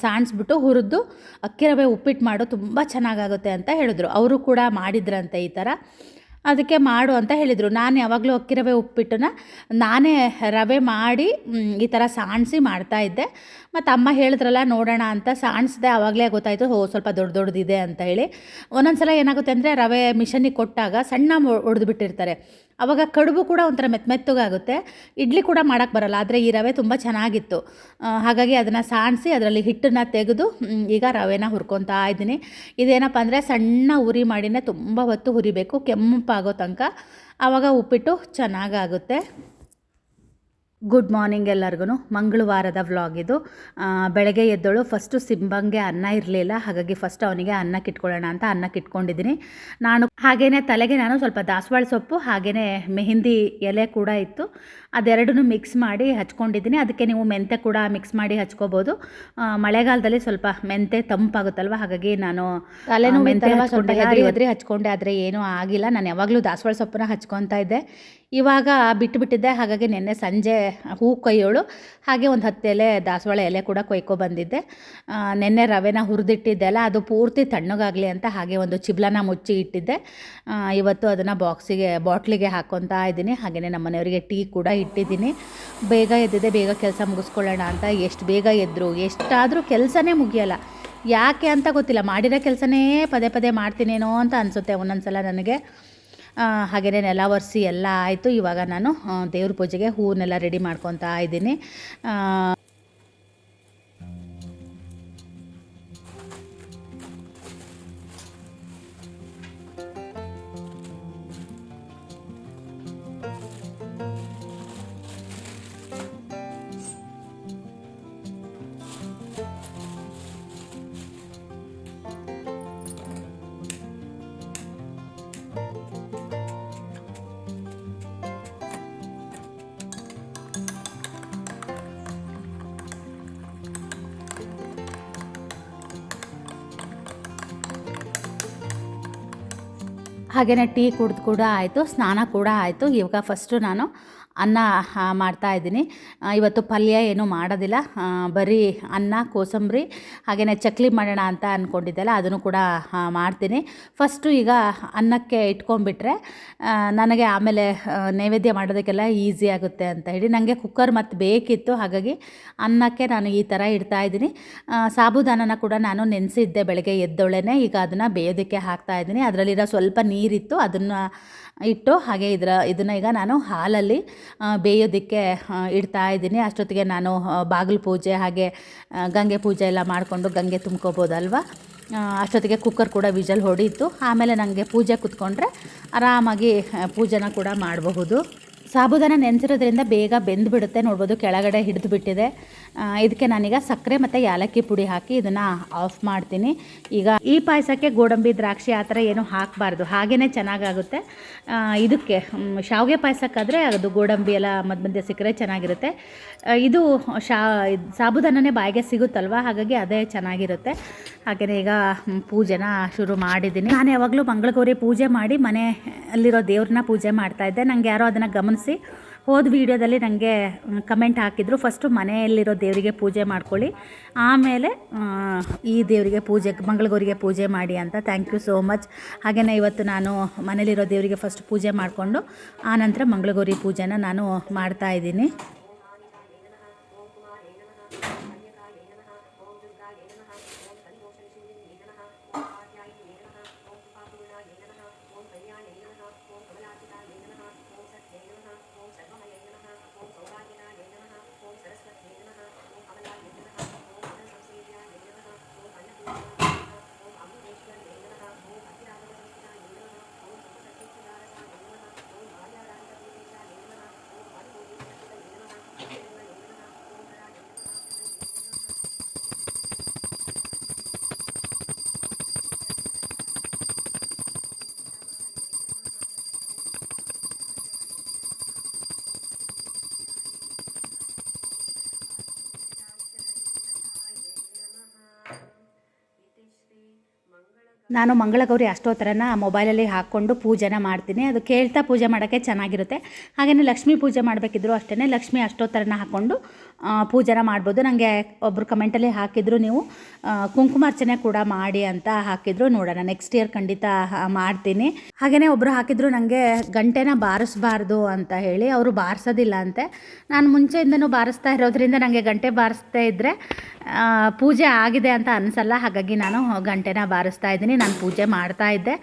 ಸಾಣಿಸ್ಬಿಟ್ಟು ಹುರಿದು, ಅಕ್ಕಿ ರವೆ ಉಪ್ಪಿಟ್ಟು ಮಾಡು ತುಂಬ ಚೆನ್ನಾಗಾಗುತ್ತೆ ಅಂತ ಹೇಳಿದ್ರು. ಅವರು ಕೂಡ ಮಾಡಿದ್ರಂತೆ ಈ ಥರ. ಅದಕ್ಕೆ ಮಾಡು ಅಂತ ಹೇಳಿದರು. ನಾನು ಯಾವಾಗಲೂ ಅಕ್ಕಿ ರವೆ ಉಪ್ಪಿಟ್ಟನ್ನ ನಾನೇ ರವೆ ಮಾಡಿ ಈ ಥರ ಸಾಣಿಸಿ ಮಾಡ್ತಾಯಿದ್ದೆ ಮತ್ತು ಅಮ್ಮ ಹೇಳಿದ್ರಲ್ಲ, ನೋಡೋಣ ಅಂತ ಸಾಣಿಸ್ದೆ. ಆವಾಗಲೇ ಗೊತ್ತಾಯಿತು ಹೋ ಸ್ವಲ್ಪ ದೊಡ್ಡ ದೊಡ್ಡದಿದೆ ಅಂತ ಹೇಳಿ. ಒಂದೊಂದು ಸಲ ಏನಾಗುತ್ತೆ ಅಂದರೆ, ರವೆ ಮಿಷನಿಗೆ ಕೊಟ್ಟಾಗ ಸಣ್ಣ ಒಡೆದು ಬಿಟ್ಟಿರ್ತಾರೆ ಆವಾಗ ಕಡುಬು ಕೂಡ ಒಂಥರ ಮೆತ್ತಮೆತ್ತಗಾಗುತ್ತೆ ಇಡ್ಲಿ ಕೂಡ ಮಾಡೋಕ್ಕೆ ಬರಲ್ಲ, ಆದರೆ ಈ ರವೆ ತುಂಬ ಚೆನ್ನಾಗಿತ್ತು. ಹಾಗಾಗಿ ಅದನ್ನು ಸಾಣಿಸಿ ಅದರಲ್ಲಿ ಹಿಟ್ಟನ್ನು ತೆಗೆದು ಈಗ ರವೆನ ಹುರ್ಕೊತಾ ಇದ್ದೀನಿ. ಇದೇನಪ್ಪ ಅಂದರೆ ಸಣ್ಣ ಉರಿ ಮಾಡಿನೇ ತುಂಬ ಹೊತ್ತು ಹುರಿಬೇಕು, ಕೆಂಪಾಗೋ ತನಕ. ಆವಾಗ ಉಪ್ಪಿಟ್ಟು ಚೆನ್ನಾಗಾಗುತ್ತೆ. ಗುಡ್ ಮಾರ್ನಿಂಗ್ ಎಲ್ಲರಿಗೂ ಮಂಗಳವಾರದ ವ್ಲಾಗ್ ಇದು. ಬೆಳಗ್ಗೆ ಎದ್ದಳು ಫಸ್ಟು ಸಿಂಬಂಗೆ ಅನ್ನ ಇರಲಿಲ್ಲ. ಹಾಗಾಗಿ ಫಸ್ಟ್ ಅವನಿಗೆ ಅನ್ನಕ್ಕೆ ಇಟ್ಕೊಳ್ಳೋಣ ಅಂತ ಅನ್ನಕ್ಕೆ ಇಟ್ಕೊಂಡಿದ್ದೀನಿ ನಾನು ಹಾಗೇ ತಲೆಗೆ ನಾನು ಸ್ವಲ್ಪ ದಾಸವಾಳ ಸೊಪ್ಪು ಹಾಗೆಯೇ ಮೆಹಂದಿ ಎಲೆ ಕೂಡ ಇತ್ತು. ಅದೆರಡನ್ನೂ ಮಿಕ್ಸ್ ಮಾಡಿ ಹಚ್ಕೊಂಡಿದ್ದೀನಿ. ಅದಕ್ಕೆ ನೀವು ಮೆಂತೆ ಕೂಡ ಮಿಕ್ಸ್ ಮಾಡಿ ಹಚ್ಕೋಬೋದು. ಮಳೆಗಾಲದಲ್ಲಿ ಸ್ವಲ್ಪ ಮೆಂತೆ ತಂಪಾಗುತ್ತಲ್ವ? ಹಾಗಾಗಿ ನಾನು ಮೆಂತೆ ಹೆದರಿ ಹಚ್ಕೊಂಡೆ ಆದರೆ ಏನೂ ಆಗಿಲ್ಲ. ನಾನು ಯಾವಾಗಲೂ ದಾಸವಾಳ ಸೊಪ್ಪನ್ನ ಹಚ್ಕೊತಾ ಇದ್ದೆ. ಇವಾಗ ಬಿಟ್ಟುಬಿಟ್ಟಿದ್ದೆ ಹಾಗಾಗಿ ನಿನ್ನೆ ಸಂಜೆ ಹೂ ಕೊಯ್ಯೋಳು. ಹಾಗೆ ಒಂದು ಹತ್ತು ಎಲೆ ದಾಸವಾಳ ಎಲೆ ಕೂಡ ಕೊಯ್ಕೊ ಬಂದಿದ್ದೆ. ನೆನ್ನೆ ರವೆನ ಹುರಿದಿಟ್ಟಿದ್ದೆ ಅಲ್ಲ ಅದು ಪೂರ್ತಿ ತಣ್ಣಗಾಗಲಿ ಅಂತ ಹಾಗೆ ಒಂದು ಚಿಬ್ಲನ ಮುಚ್ಚಿ ಇಟ್ಟಿದ್ದೆ. ಇವತ್ತು ಅದನ್ನು ಬಾಕ್ಸಿಗೆ ಬಾಟ್ಲಿಗೆ ಹಾಕ್ಕೊತಾ ಇದ್ದೀನಿ. ಹಾಗೆಯೇ ನಮ್ಮ ಮನೆಯವರಿಗೆ ಟೀ ಕೂಡ ಇಟ್ಟಿದ್ದೀನಿ. ಬೇಗ ಎದ್ದಿದೆ ಬೇಗ ಕೆಲಸ ಮುಗಿಸ್ಕೊಳ್ಳೋಣ ಅಂತ. ಎಷ್ಟು ಬೇಗ ಎದ್ದರು ಎಷ್ಟಾದರೂ ಕೆಲಸನೇ ಮುಗಿಯಲ್ಲ. ಯಾಕೆ ಅಂತ ಗೊತ್ತಿಲ್ಲ. ಮಾಡಿರೋ ಕೆಲಸನೇ ಪದೇ ಪದೇ ಮಾಡ್ತೀನೇನೋ ಅಂತ ಅನಿಸುತ್ತೆ ಒಂದೊಂದ್ಸಲ ನನಗೆ. ಹಾಗೆಯೇ ನೆಲ ಒರೆಸಿ ಎಲ್ಲ ಆಯಿತು. ಇವಾಗ ನಾನು ದೇವ್ರ ಪೂಜೆಗೆ ಹೂವನ್ನೆಲ್ಲ ರೆಡಿ ಮಾಡ್ಕೊತಾ ಇದ್ದೀನಿ. ಹಾಗೆಯೇ ಟೀ ಕುಡ್ದು ಕೂಡ ಆಯಿತು ಸ್ನಾನ ಕೂಡ ಆಯಿತು. ಇವಾಗ ಫಸ್ಟು ನಾನು ಅನ್ನ ಮಾಡ್ತಾ ಇದ್ದೀನಿ. ಇವತ್ತು ಪಲ್ಯ ಏನೂ ಮಾಡೋದಿಲ್ಲ. ಬರೀ ಅನ್ನ, ಕೋಸಂಬರಿ ಹಾಗೆಯೇ ಚಕ್ಲಿ ಮಾಡೋಣ ಅಂತ ಅಂದ್ಕೊಂಡಿದ್ದೆಲ್ಲ ಅದನ್ನು ಕೂಡ ಮಾಡ್ತೀನಿ. ಫಸ್ಟು ಈಗ ಅನ್ನಕ್ಕೆ ಇಟ್ಕೊಂಡ್ಬಿಟ್ರೆ ನನಗೆ ಆಮೇಲೆ ನೈವೇದ್ಯ ಮಾಡೋದಕ್ಕೆಲ್ಲ ಈಸಿ ಆಗುತ್ತೆ ಅಂತ ಹೇಳಿ ನನಗೆ ಕುಕ್ಕರ್ ಮತ್ತು ಬೇಕಿತ್ತು. ಹಾಗಾಗಿ ಅನ್ನಕ್ಕೆ ನಾನು ಈ ಥರ ಇಡ್ತಾ ಇದ್ದೀನಿ. ಸಾಬುದಾನನ ಕೂಡ ನಾನು ನೆನೆಸಿದ್ದೆ ಬೆಳಗ್ಗೆ ಎದ್ದೊಳೆನೆ. ಈಗ ಅದನ್ನು ಬೇಯೋದಕ್ಕೆ ಹಾಕ್ತಾ ಇದ್ದೀನಿ. ಅದರಲ್ಲಿರೋ ಸ್ವಲ್ಪ ನೀರಿತ್ತು, ಅದನ್ನು ಇಟ್ಟು ಹಾಗೆ ಇದರ, ಇದನ್ನು ಈಗ ನಾನು ಹಾಲಲ್ಲಿ ಬೇಯೋದಕ್ಕೆ ಇಡ್ತಾ ಇದ್ದೀನಿ. ಅಷ್ಟೊತ್ತಿಗೆ ನಾನು ಬಾಗಿಲು ಪೂಜೆ ಹಾಗೆ ಗಂಗೆ ಪೂಜೆ ಎಲ್ಲ ಮಾಡಿಕೊಂಡು ಗಂಗೆ ತುಂಬ್ಕೋಬೋದಲ್ವ? ಅಷ್ಟೊತ್ತಿಗೆ ಕುಕ್ಕರ್ ಕೂಡ ವಿಜಲ್ ಹೊಡೀತು ಆಮೇಲೆ ನನಗೆ ಪೂಜೆ ಕೂತ್ಕೊಂಡ್ರೆ ಆರಾಮಾಗಿ ಪೂಜೆನ ಕೂಡ ಮಾಡಬಹುದು. ಸಾಬುದಾನ ನೆನೆಸಿರೋದ್ರಿಂದ ಬೇಗ ಬೆಂದುಬಿಡುತ್ತೆ. ನೋಡ್ಬೋದು ಕೆಳಗಡೆ ಹಿಡಿದು ಬಿಟ್ಟಿದೆ. ಇದಕ್ಕೆ ನಾನೀಗ ಸಕ್ಕರೆ ಮತ್ತು ಯಾಲಕ್ಕಿ ಪುಡಿ ಹಾಕಿ ಇದನ್ನು ಆಫ್ ಮಾಡ್ತೀನಿ. ಈಗ ಈ ಪಾಯಸಕ್ಕೆ ಗೋಡಂಬಿ, ದ್ರಾಕ್ಷಿ ಆ ಥರ ಏನು ಹಾಕಬಾರ್ದು. ಹಾಗೇ ಚೆನ್ನಾಗಾಗುತ್ತೆ. ಇದಕ್ಕೆ ಶಾವಿಗೆ ಪಾಯಸಕ್ಕಾದರೆ ಅದು ಗೋಡಂಬಿ ಎಲ್ಲ ಮಧ್ಯ ಮಧ್ಯೆ ಸಿಕ್ಕರೆ ಚೆನ್ನಾಗಿರುತ್ತೆ. ಇದು ಶಾ ಸಾಬುದಾನೇ ಸಾಬುದಾನನೇ ಬಾಯಿಗೆ ಸಿಗುತ್ತಲ್ವ? ಹಾಗಾಗಿ ಅದೇ ಚೆನ್ನಾಗಿರುತ್ತೆ. ಹಾಗೆಯೇ ಈಗ ಪೂಜೆನ ಶುರು ಮಾಡಿದ್ದೀನಿ. ನಾನು ಯಾವಾಗಲೂ ಮಂಗಳಗೌರಿ ಪೂಜೆ ಮಾಡಿ ಮನೆಯಲ್ಲಿರೋ ದೇವ್ರನ್ನ ಪೂಜೆ ಮಾಡ್ತಾಯಿದ್ದೆ ನನಗೆ ಯಾರೋ ಅದನ್ನು ಗಮನಿಸಿ ಹೋದ ವೀಡಿಯೋದಲ್ಲಿ ನನಗೆ ಕಮೆಂಟ್ ಹಾಕಿದ್ರು. ಫಸ್ಟು ಮನೆಯಲ್ಲಿರೋ ದೇವರಿಗೆ ಪೂಜೆ ಮಾಡ್ಕೊಳ್ಳಿ. ಆಮೇಲೆ ಈ ದೇವರಿಗೆ ಪೂಜೆ ಮಂಗಳಗೌರಿಗೆ ಪೂಜೆ ಮಾಡಿ ಅಂತ. ಥ್ಯಾಂಕ್ ಯು ಸೋ ಮಚ್ ಹಾಗೆಯೇ ಇವತ್ತು ನಾನು ಮನೇಲಿರೋ ದೇವರಿಗೆ ಫಸ್ಟ್ ಪೂಜೆ ಮಾಡಿಕೊಂಡು, ಆನಂತರ ಮಂಗಳಗೌರಿ ಪೂಜೆನ ನಾನು ಮಾಡ್ತಾ ನಾನು ಮಂಗಳಗೌರಿ ಅಷ್ಟೋತ್ತರನ ಮೊಬೈಲಲ್ಲಿ ಹಾಕ್ಕೊಂಡು ಪೂಜೆನ ಮಾಡ್ತೀನಿ. ಅದು ಕೇಳ್ತಾ ಪೂಜೆ ಮಾಡೋಕ್ಕೆ ಚೆನ್ನಾಗಿರುತ್ತೆ. ಹಾಗೆಯೇ ಲಕ್ಷ್ಮೀ ಪೂಜೆ ಮಾಡಬೇಕಿದ್ರು ಅಷ್ಟೇ ಲಕ್ಷ್ಮೀ ಅಷ್ಟೋತ್ತರನ ಹಾಕ್ಕೊಂಡು ಪೂಜೆನ ಮಾಡ್ಬೋದು. ನನಗೆ ಒಬ್ಬರು ಕಮೆಂಟಲ್ಲಿ ಹಾಕಿದ್ರು, ನೀವು ಕುಂಕುಮಾರ್ಚನೆ ಕೂಡ ಮಾಡಿ ಅಂತ ಹಾಕಿದ್ರು. ನೋಡೋಣ ನೆಕ್ಸ್ಟ್ ಇಯರ್ ಖಂಡಿತ ಮಾಡ್ತೀನಿ. ಹಾಗೆಯೇ ಒಬ್ಬರು ಹಾಕಿದ್ರು ನನಗೆ ಗಂಟೆನ ಬಾರಿಸ್ಬಾರ್ದು ಅಂತ ಹೇಳಿ ಅವರು ಬಾರಿಸೋದಿಲ್ಲ ಅಂತೆ. ನಾನು ಮುಂಚೆಯಿಂದನೂ ಬಾರಿಸ್ತಾ ಇರೋದ್ರಿಂದ ನನಗೆ ಗಂಟೆ ಬಾರಿಸ್ತಾ ಇದ್ದರೆ ಪೂಜೆ ಆಗಿದೆ ಅಂತ ಅನಿಸಲ್ಲ. ಹಾಗಾಗಿ ನಾನು ಗಂಟೆನ ಬಾರಿಸ್ತಾ ಇದ್ದೀನಿ. ನಾನು ಪೂಜೆ ಮಾಡ್ತಾ ಇದ್ದೆ.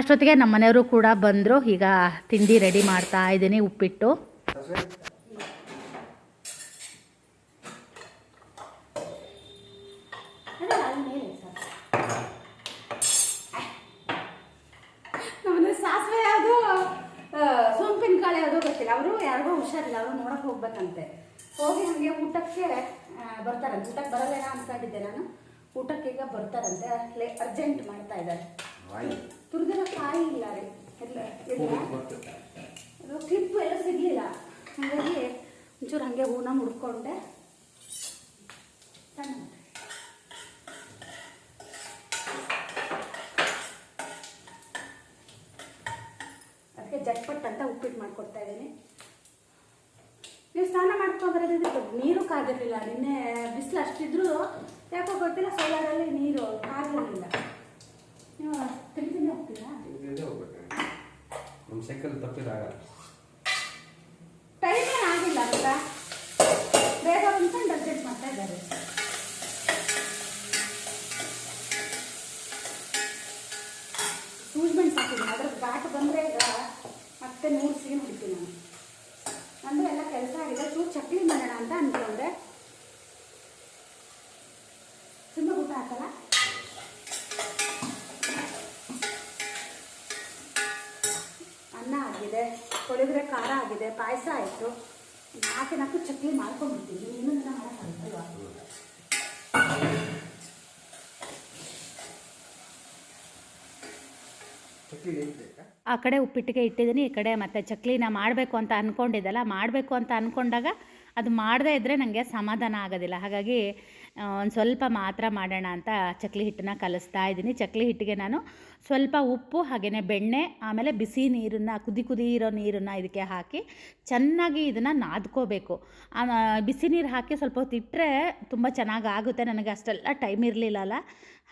ಅಷ್ಟೊತ್ತಿಗೆ ನಮ್ಮ ಮನೆಯವರು ಕೂಡ ಬಂದರು. ಈಗ ತಿಂಡಿ ರೆಡಿ ಮಾಡ್ತಾ ಇದ್ದೀನಿ, ಉಪ್ಪಿಟ್ಟು ನಮ್ಮನೆ ಸಾಸಿವೆ ಯಾವುದು ಸೋಂಪಿನ ಕಾಳು ಯಾವುದೋ ಗೊತ್ತಿಲ್ಲ ಅವರು ಯಾರಿಗೋ ಹುಷಾರಿಲ್ಲ. ಅವರು ನೋಡಕ್ಕೆ ಹೋಗ್ಬೇಕಂತೆ. ಹೋಗಿ ಹಾಗೆ ಊಟಕ್ಕೆ ಬರ್ತಾರಂತೆ. ಊಟಕ್ಕೆ ಬರಲ್ಲೇನ ಅನ್ಕೊಂಡಿದ್ದೆ ನಾನು. ಊಟಕ್ಕೆ ಈಗ ಬರ್ತಾರಂತೆ. ಲೇ ಅರ್ಜೆಂಟ್ ಮಾಡ್ತಾ ಇದ್ದಾರೆ. ತುರಿದಿರೋ ಕಾಯಿ ಇಲ್ಲ ರೀ. ಎಲ್ಲ ಇಲ್ಲ. ಕ್ಲಿಪ್ಪು ಎಲ್ಲ ಸಿಗಲಿಲ್ಲ. ಹಾಗಾಗಿ ಒಂಚೂರು ಹಾಗೆ ಹೂನ ಮುಡ್ಕೊಂಡೆ. ಮಾಡಿಕೊಡ್ತಾ ಇದ್ದೀನಿ. ನೀವು ಸ್ನಾನ ಮಾಡ್ಕೊಂಡು ಬರೋದಿದ್ರೆ ನೀರು ಕಾದಿರಲಿಲ್ಲ. ನಿನ್ನೆ ಬಿಸಿಲು ಅಷ್ಟಿದ್ರು ಯಾಕೋ ಗೊತ್ತಿಲ್ಲ ಸೋಲಾರಲ್ಲಿ ನೀರು ಕಾದಿರಲಿಲ್ಲ. ನೀವು ತಿಳಿದಿಂದ ಹೋಗ್ತೀರಾ? ನಮ್ಮ ಸೈಕಲ್ ತಪ್ಪಿದಾಗಲ್ಲ ಟೈಮ್ ಏನಾಗಿಲ್ಲ ಅಂತ ಬೇಗ ಅಂದ್ಕೊಂಡು ಅರ್ಜೆಂಟ್ ಮಾಡ್ತಾ ಇದ್ದಾರೆ. ಸೂಜ್ಮೆಂಟ್ಸ್ ಹಾಕಿದ್ದೀನಿ ಅದ್ರ ಘಾಟ್ ಬಂದ್ರೆ ಮತ್ತೆ ನೂರು ಸೀನ್ ಅಂತ ಅಂದ್ಕೊಂಡೆ ತುಂಬ ಊಟ ಹಾಕಲ್ಲ? ಅನ್ನ ಆಗಿದೆ ಕೊಳಿದ್ರೆ ಖಾರ ಆಗಿದೆ ಪಾಯಸ ಆಯಿತು. ನಾಲ್ಕು ನಾಲ್ಕು ಚಕ್ಲಿ ಮಾಡ್ಕೊಂಡ್ಬಿಡ್ತೀನಿ ಇನ್ನೊಂದು ಮಾಡೋಕ್ಕಾಗಲ್ವಾ? ಆ ಕಡೆ ಉಪ್ಪಿಟ್ಟಿಗೆ ಇಟ್ಟಿದ್ದೀನಿ ಈ ಕಡೆ ಮತ್ತೆ ಚಕ್ಲಿನ ಮಾಡಬೇಕು ಅಂತ ಅಂದ್ಕೊಂಡಿದ್ದಲ್ಲ ಮಾಡಬೇಕು ಅಂತ ಅಂದ್ಕೊಂಡಾಗ ಅದು ಮಾಡದೇ ಇದ್ದರೆ ನನಗೆ ಸಮಾಧಾನ ಆಗೋದಿಲ್ಲ. ಹಾಗಾಗಿ ಒಂದು ಸ್ವಲ್ಪ ಮಾತ್ರ ಮಾಡೋಣ ಅಂತ ಚಕ್ಲಿ ಹಿಟ್ಟನ್ನ ಕಲಿಸ್ತಾ ಇದ್ದೀನಿ. ಚಕ್ಲಿ ಹಿಟ್ಟಿಗೆ ನಾನು ಸ್ವಲ್ಪ ಉಪ್ಪು ಹಾಗೆಯೇ ಬೆಣ್ಣೆ, ಆಮೇಲೆ ಬಿಸಿ ನೀರನ್ನು, ಕುದಿ ಕುದಿ ಇರೋ ನೀರನ್ನು ಇದಕ್ಕೆ ಹಾಕಿ ಚೆನ್ನಾಗಿ ಇದನ್ನು ನಾದ್ಕೋಬೇಕು. ಬಿಸಿ ನೀರು ಹಾಕಿ ಸ್ವಲ್ಪ ಹೊತ್ತು ಇಟ್ಟರೆ ತುಂಬ ಚೆನ್ನಾಗಿ ಆಗುತ್ತೆ. ನನಗೆ ಅಷ್ಟೆಲ್ಲ ಟೈಮ್ ಇರಲಿಲ್ಲಲ್ಲ